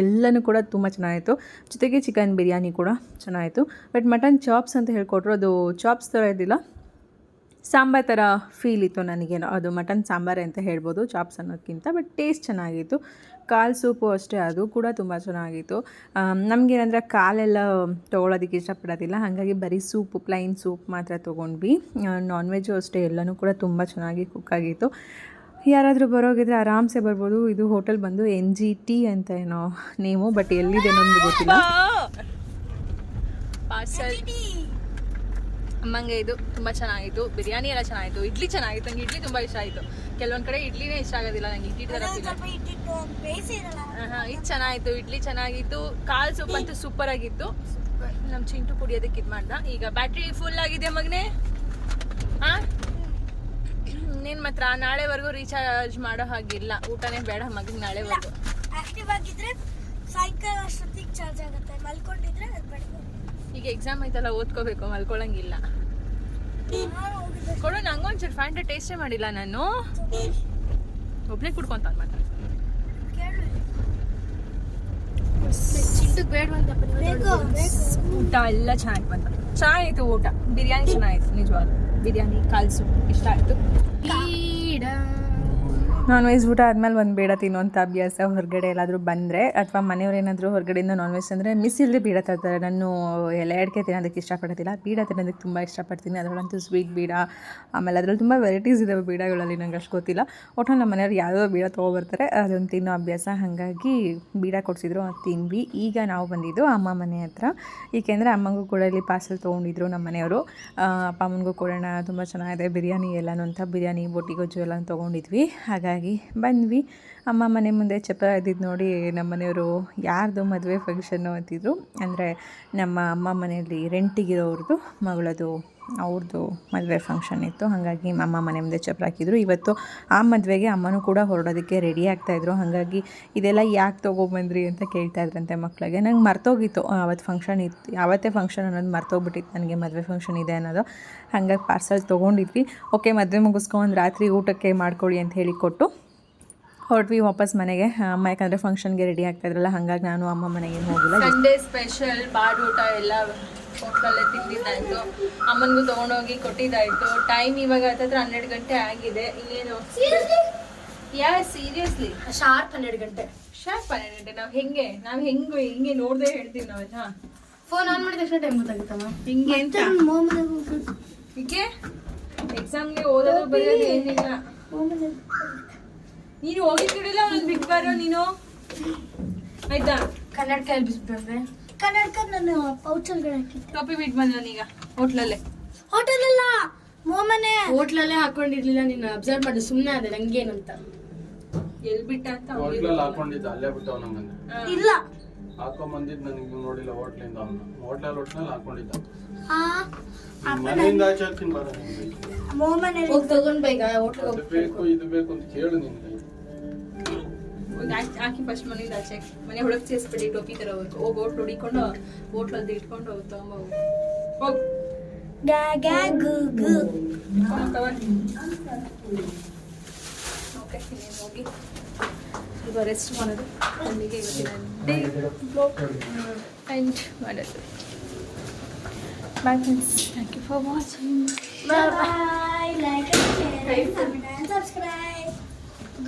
ಎಲ್ಲನೂ ಕೂಡ ತುಂಬ ಚೆನ್ನಾಗಿತ್ತು. ಜೊತೆಗೆ ಚಿಕನ್ ಬಿರಿಯಾನಿ ಕೂಡ ಚೆನ್ನಾಗಿತ್ತು. ಬಟ್ ಮಟನ್ ಚಾಪ್ಸ್ ಅಂತ ಹೇಳ್ಕೊಟ್ರು ಅದು ಚಾಪ್ಸ್ ಥರ ಇದ್ದಿಲ್ಲ. ಸಾಂಬಾರ್ ಥರ ಫೀಲ್ ಇತ್ತು ನನಗೆ ಅದು ಮಟನ್ ಸಾಂಬಾರೇ ಅಂತ ಹೇಳ್ಬೋದು ಚಾಪ್ಸ್ ಅನ್ನೋದಕ್ಕಿಂತ ಬಟ್ ಟೇಸ್ಟ್ ಚೆನ್ನಾಗಿತ್ತು. ಕಾಲು ಸೂಪು ಅಷ್ಟೇ, ಅದು ಕೂಡ ತುಂಬ ಚೆನ್ನಾಗಿತ್ತು. ನಮಗೇನಂದ್ರೆ ಕಾಲೆಲ್ಲ ತೊಗೊಳೋದಕ್ಕೆ ಇಷ್ಟಪಡೋದಿಲ್ಲ, ಹಾಗಾಗಿ ಬರೀ ಸೂಪು, ಪ್ಲೈನ್ ಸೂಪ್ ಮಾತ್ರ ತೊಗೊಂಡ್ವಿ. ನಾನ್ ವೆಜ್ಜು ಅಷ್ಟೇ, ಎಲ್ಲನೂ ಕೂಡ ತುಂಬ ಚೆನ್ನಾಗಿ ಕುಕ್ ಆಗಿತ್ತು. ಯಾರಾದರೂ ಬರೋಗಿದ್ರೆ ಆರಾಮ್ಸೆ ಬರ್ಬೋದು. ಇದು ಹೋಟೆಲ್ ಬಂದು ಎನ್ ಜಿ ಟಿ ಅಂತ ಏನೋ ನೇಮು, ಬಟ್ ಎಲ್ಲಿದೆ ನಮ್ಗೆ ಗೊತ್ತಿಲ್ಲ. ಅಮ್ಮಂಗೆ ಇದು ತುಂಬ ಚೆನ್ನಾಗಿತ್ತು. ಬಿರಿಯಾನಿ ಎಲ್ಲ ಚೆನ್ನಾಗಿತ್ತು. ಇಡ್ಲಿ ಚೆನ್ನಾಗಿತ್ತು. ನಂಗೆ ಇಡ್ಲಿ ತುಂಬ ಇಷ್ಟ ಆಯಿತು. ಕೆಲವೊಂದು ಕಡೆ ಇಡ್ಲಿನೇ ಇಷ್ಟ ಆಗೋದಿಲ್ಲ. ನಂಗೆ ಇಡ್ಲಿ ಥರ ಹಾಂ ಇದು ಚೆನ್ನಾಗಿತ್ತು. ಇಡ್ಲಿ ಚೆನ್ನಾಗಿತ್ತು. ಕಾಲ್ ಸೂಪ್ ಅಂತೂ ಸೂಪರ್ ಆಗಿತ್ತು. ನಮ್ಮ ಚಿಂಟು ಕುಡಿಯೋದಕ್ಕೆ ಇದು ಮಾಡ್ದ. ಈಗ ಬ್ಯಾಟ್ರಿ ಫುಲ್ ಆಗಿದೆ ಮಗನೇ. ಹಾಂ? ನೀನು ಮಾತ್ರ? ನಾಳೆವರೆಗೂ ರೀಚಾರ್ಜ್ ಮಾಡೋ ಹಾಗಿಲ್ಲ. ಊಟನೇ ಬೇಡ ಮಗನಿಗೆ ನಾಳೆವರೆಗೂ. ಆಕ್ಟಿವ್ ಆಗಿದ್ರೆ ಸಾಯಂಕಾಲ ಅಷ್ಟೊತ್ತಿಗೆ ಚಾರ್ಜ್ ಆಗುತ್ತೆ. ಮಲ್ಕೊಂಡಿದ್ರೆ ಅದು ಈಗ ಎಕ್ಸಾಮ್ ಆಯ್ತಲ್ಲ ಓದ್ಕೋಬೇಕು ಮಲ್ಕೊಳಂಗಿಲ್ಲ. ಕೊಡು ನಂಗೊಂಚೂರು ಫ್ಯಾಂಟ ಟೇಸ್ಟೇ ಮಾಡಿಲ್ಲ ನಾನು. ಒಬ್ಬನೇ ಕುಡ್ಕೊಂತ ಬೇಕು ಊಟ ಎಲ್ಲ ಚೆನ್ನಾಗಿ ಬಂತ. ಚೆನ್ನಾಗಿತ್ತು ಊಟ. ಬಿರಿಯಾನಿ ಚೆನ್ನಾಗಿತ್ತು ನಿಜವಾಗ್ಲು. ಬಿರಿಯಾನಿ ಕಾಲ್ಸು ಇಷ್ಟ ಆಯಿತು. ನಾನ್ ವೆಜ್ ಊಟ ಆದಮೇಲೆ ಒಂದು ಬೇಡ ತಿನ್ನುವಂಥ ಅಭ್ಯಾಸ ಹೊರಗಡೆ ಎಲ್ಲಾದರೂ ಬಂದರೆ, ಅಥವಾ ಮನೆಯವ್ರು ಏನಾದರೂ ಹೊರಗಡೆಯಿಂದ ನಾನ್ ವೆಜ್ ಅಂದರೆ ಮಿಸ್ ಇಲ್ಲದೆ ಬೀಡ ತರ್ತಾರೆ. ನಾನು ಎಲ್ಲ ಅಡಿಕೆ ತಿನ್ನೋದಕ್ಕೆ ಇಷ್ಟಪಡೋದಿಲ್ಲ. ಬೀಡ ತಿನ್ನೋದಕ್ಕೆ ತುಂಬ ಇಷ್ಟಪಡ್ತೀನಿ. ಅದರಲ್ಲಂತೂ ಸ್ವೀಟ್ ಬೀಡ ಆಮೇಲೆ ಅದರಲ್ಲಿ ತುಂಬ ವೆರೈಟೀಸ್ ಇದಾವೆ ಬೀಡಗಳಲ್ಲಿ ನಂಗೆ ಅಷ್ಟು ಗೊತ್ತಿಲ್ಲ. ಒಟ್ಟು ನಮ್ಮ ಮನೆಯವ್ರು ಯಾವುದೋ ಬೀಡ ತೊಗೊಬರ್ತಾರೆ, ಅದೊಂದು ತಿನ್ನೋ ಅಭ್ಯಾಸ. ಹಾಗಾಗಿ ಬೀಡ ಕೊಡಿಸಿದ್ರು, ಅದು ತಿಂದ್ವಿ ಈಗ ನಾವು ಬಂದಿದ್ದು ಅಮ್ಮ ಮನೆ ಹತ್ರ. ಏಕೆಂದರೆ ಅಮ್ಮಂಗೂ ಕೂಡ ಇಲ್ಲಿ ಪಾರ್ಸೆಲ್ ತೊಗೊಂಡಿದ್ರು ನಮ್ಮ ಮನೆಯವರು. ಅಪ್ಪ ಅಮ್ಮನಿಗೂ ಕೊಡೋಣ, ತುಂಬ ಚೆನ್ನಾಗಿದೆ ಬಿರಿಯಾನಿ ಎಲ್ಲನೂ ಅಂತ. ಬಿರಿಯಾನಿ ಬೊಟ್ಟಿ ಗೊಜ್ಜು ಎಲ್ಲ ತೊಗೊಂಡಿದ್ವಿ. ಹಾಗಾಗಿ ಬಂದ್ವಿ. ಅಮ್ಮ ಮನೆ ಮುಂದೆ ಚಪ್ಪರ ಇದ್ದಿದ್ದು ನೋಡಿ ನಮ್ಮ ಮನೆಯವರು ಯಾರ್ದು ಮದುವೆ ಫಂಕ್ಷನ್ನು ಅಂತಿದ್ರು. ಅಂದರೆ ನಮ್ಮ ಅಮ್ಮ ಮನೆಯಲ್ಲಿ ರೆಂಟಿಗಿರೋರ್ದು ಮಗಳದು ಅವ್ರದ್ದು ಮದುವೆ ಫಂಕ್ಷನ್ ಇತ್ತು. ಹಾಗಾಗಿ ಅಮ್ಮ ಮನೆ ಮುಂದೆ ಚಪ್ರ ಹಾಕಿದ್ರು. ಇವತ್ತು ಆ ಮದುವೆಗೆ ಅಮ್ಮನೂ ಕೂಡ ಹೊರಡೋದಕ್ಕೆ ರೆಡಿ ಆಗ್ತಾಯಿದ್ರು ಹಾಗಾಗಿ ಇದೆಲ್ಲ ಯಾಕೆ ತೊಗೊಬಂದ್ರಿ ಅಂತ ಕೇಳ್ತಾ ಇದ್ರಂತೆ ಮಕ್ಕಳಿಗೆ ನಂಗೆ ಮರ್ತೋಗಿತ್ತು. ಅವತ್ತು ಫಂಕ್ಷನ್ ಇತ್ತು ಯಾವತ್ತೇ ಫಂಕ್ಷನ್ ಅನ್ನೋದು ಮರ್ತೋಗ್ಬಿಟ್ಟಿತ್ತು ನನಗೆ ಮದುವೆ ಫಂಕ್ಷನ್ ಇದೆ ಅನ್ನೋದು. ಹಾಗಾಗಿ ಪಾರ್ಸಲ್ ತೊಗೊಂಡಿದ್ವಿ. ಓಕೆ ಮದುವೆ ಮುಗಿಸ್ಕೊಂಡು ರಾತ್ರಿ ಊಟಕ್ಕೆ ಮಾಡ್ಕೊಳ್ಳಿ ಅಂತ ಹೇಳಿ ಕೊಟ್ಟು ಹೊರಟ್ವಿ ವಾಪಸ್ ಮನೆಗೆ. ಅಮ್ಮ ಯಾಕಂದರೆ ಫಂಕ್ಷನ್ಗೆ ರೆಡಿ ಆಗ್ತಾ ಇದ್ರಲ್ಲ ಹಾಗಾಗಿ ನಾನು ಅಮ್ಮ ಮನೆಗೆ ಹೋಗಿಲ್ಲ. ಸಂಡೇ ಸ್ಪೆಷಲ್ ಬಾಡ್ ಊಟ ಎಲ್ಲ ಹೋಟ್ಲಲ್ಲೇ ತಿಂದಿದ್ದಾಯ್ತು. ಅಮ್ಮನಿಗೂ ತಗೊಂಡೋಗಿ ಕೊಟ್ಟಿದ್ದಾಯ್ತು. ಟೈಮ್ ಇವಾಗ ಹತ್ತತ್ರ ಹನ್ನೆರಡು ಗಂಟೆ ಆಗಿದೆ. ಇನ್ನೇನು ಯಾ ಸೀರಿಯಸ್ಲಿ ಶಾರ್ಪ್ ಹನ್ನೆರಡು ಗಂಟೆ. ಶಾರ್ಪ್ ಹನ್ನೆರಡು ಗಂಟೆ. ನಾವು ಹೆಂಗೆ? ನಾವು ಹೆಂಗೆ ಹಿಂಗೆ ನೋಡ್ದೆ ಹೇಳ್ತೀವಿ ನಾವೆಲ್ಲ ಫೋನ್ ಆನ್ ಮಾಡಿದ ತಕ್ಷಣ ಟೈಮ್ ಗೊತ್ತಾಗುತ್ತಮ್ಮ ಹಿಂಗೆ ಅಂತ ಹೀಗೆ ಎಕ್ಸಾಮ್ಗೆ ಓದೋದು ಬರೆಯೋದು ಏನಿಲ್ಲ. ನೀನು ಹೋಗಿದ್ದಿಲ್ಲ ಒಂದು ಬಿಟ್ಟು ಬಾರೋ ನೀನು? ಆಯ್ತಾ? ಕನ್ನಡ ಕೈ ಬಿಸ್ಬೇಡ್ರೆ ಕನ್ನಡಕ ನಾನು ಪೌಚಲ್ಗಳು ಹಾಕಿ ಬಿಟ್ ಬಿಟ್ಟು ಬಂದ ನಾನೀಗ ಹೋಟ್ಲಲ್ಲೇ. ಹೋಟೆಲ್ ಅಲ್ಲ ಮೋಮನೆ. ಹೋಟ್ಲಲ್ಲೇ ಹಾಕೊಂಡಿರ್ಲಿಲ್ಲ ನೀನು ಅಬ್ಸರ್ವ್ ಮಾಡಿ ಸುಮ್ಮನೆ ಅದೇ ನಂಗೇನಂತ. ಎಲ್ ಬಿಟ್ಟ ಅಂತ ಅವ್ನಿಗೆ ಹೋಟ್ಲಲ್ಲಿ ಹಾಕೊಂಡಿದ್ದ ಅಲ್ಲೇ ಬಿಟ್ಟು ಅವನ ಮನೆ ಇಲ್ಲ. ಹಾಕೊಂಡ್ ಬಂದಿದ್ ನನಗೆ ನೋಡಿಲ್ಲ ಹೋಟ್ಲಿಂದ ಅವನು. ಹೋಟ್ಲಲ್ಲಿ ಹೋಟ್ಲಲ್ಲಿ ಹಾಕೊಂಡಿದ್ದ. ಆ ಮನೆಯಿಂದ ಆಚೆ ಹಾಕ್ತೀನಿ ಬರ ಮೋಮನೆ ಹೋಗಿ ತಗೊಂಡ್ ಬೈಗ ಹೋಟ್ಲ್ ಇದು ಬೇಕು ಅಂತ ಕೇಳು ನಿನ್ಗೆ. ಹಾಕಿ- ಫಸ್ಟ್ ಮನೆಯಿಂದ ಆಚೆ. ಮನೆ ಒಳಗೆ ಸೇರಿಸ್ಬಿಡಿ ಟೋಪಿ ತರ ಹೋಗಿ. ಹೋಗಿ ಹೋಟ್ಲು ಹುಡಿಕೊಂಡು ಹೋಟ್ಲಲ್ಲಿ ಇಟ್ಕೊಂಡು ಹೋಗಿ ತಗೊಂಬೋಗು ಹೋಗ್. ಓಕೆ ಹೋಗಿ. ಸ್ವಲ್ಪ ರೆಸ್ಟ್ ಮಾಡೋದು. ಅಲ್ಲಿಗೆ ಎಂಡ್ ಮಾಡೋದು. Bye friends thank you for watching Bye bye. Like and share, comment and subscribe.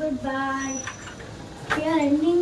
Goodbye. Iya.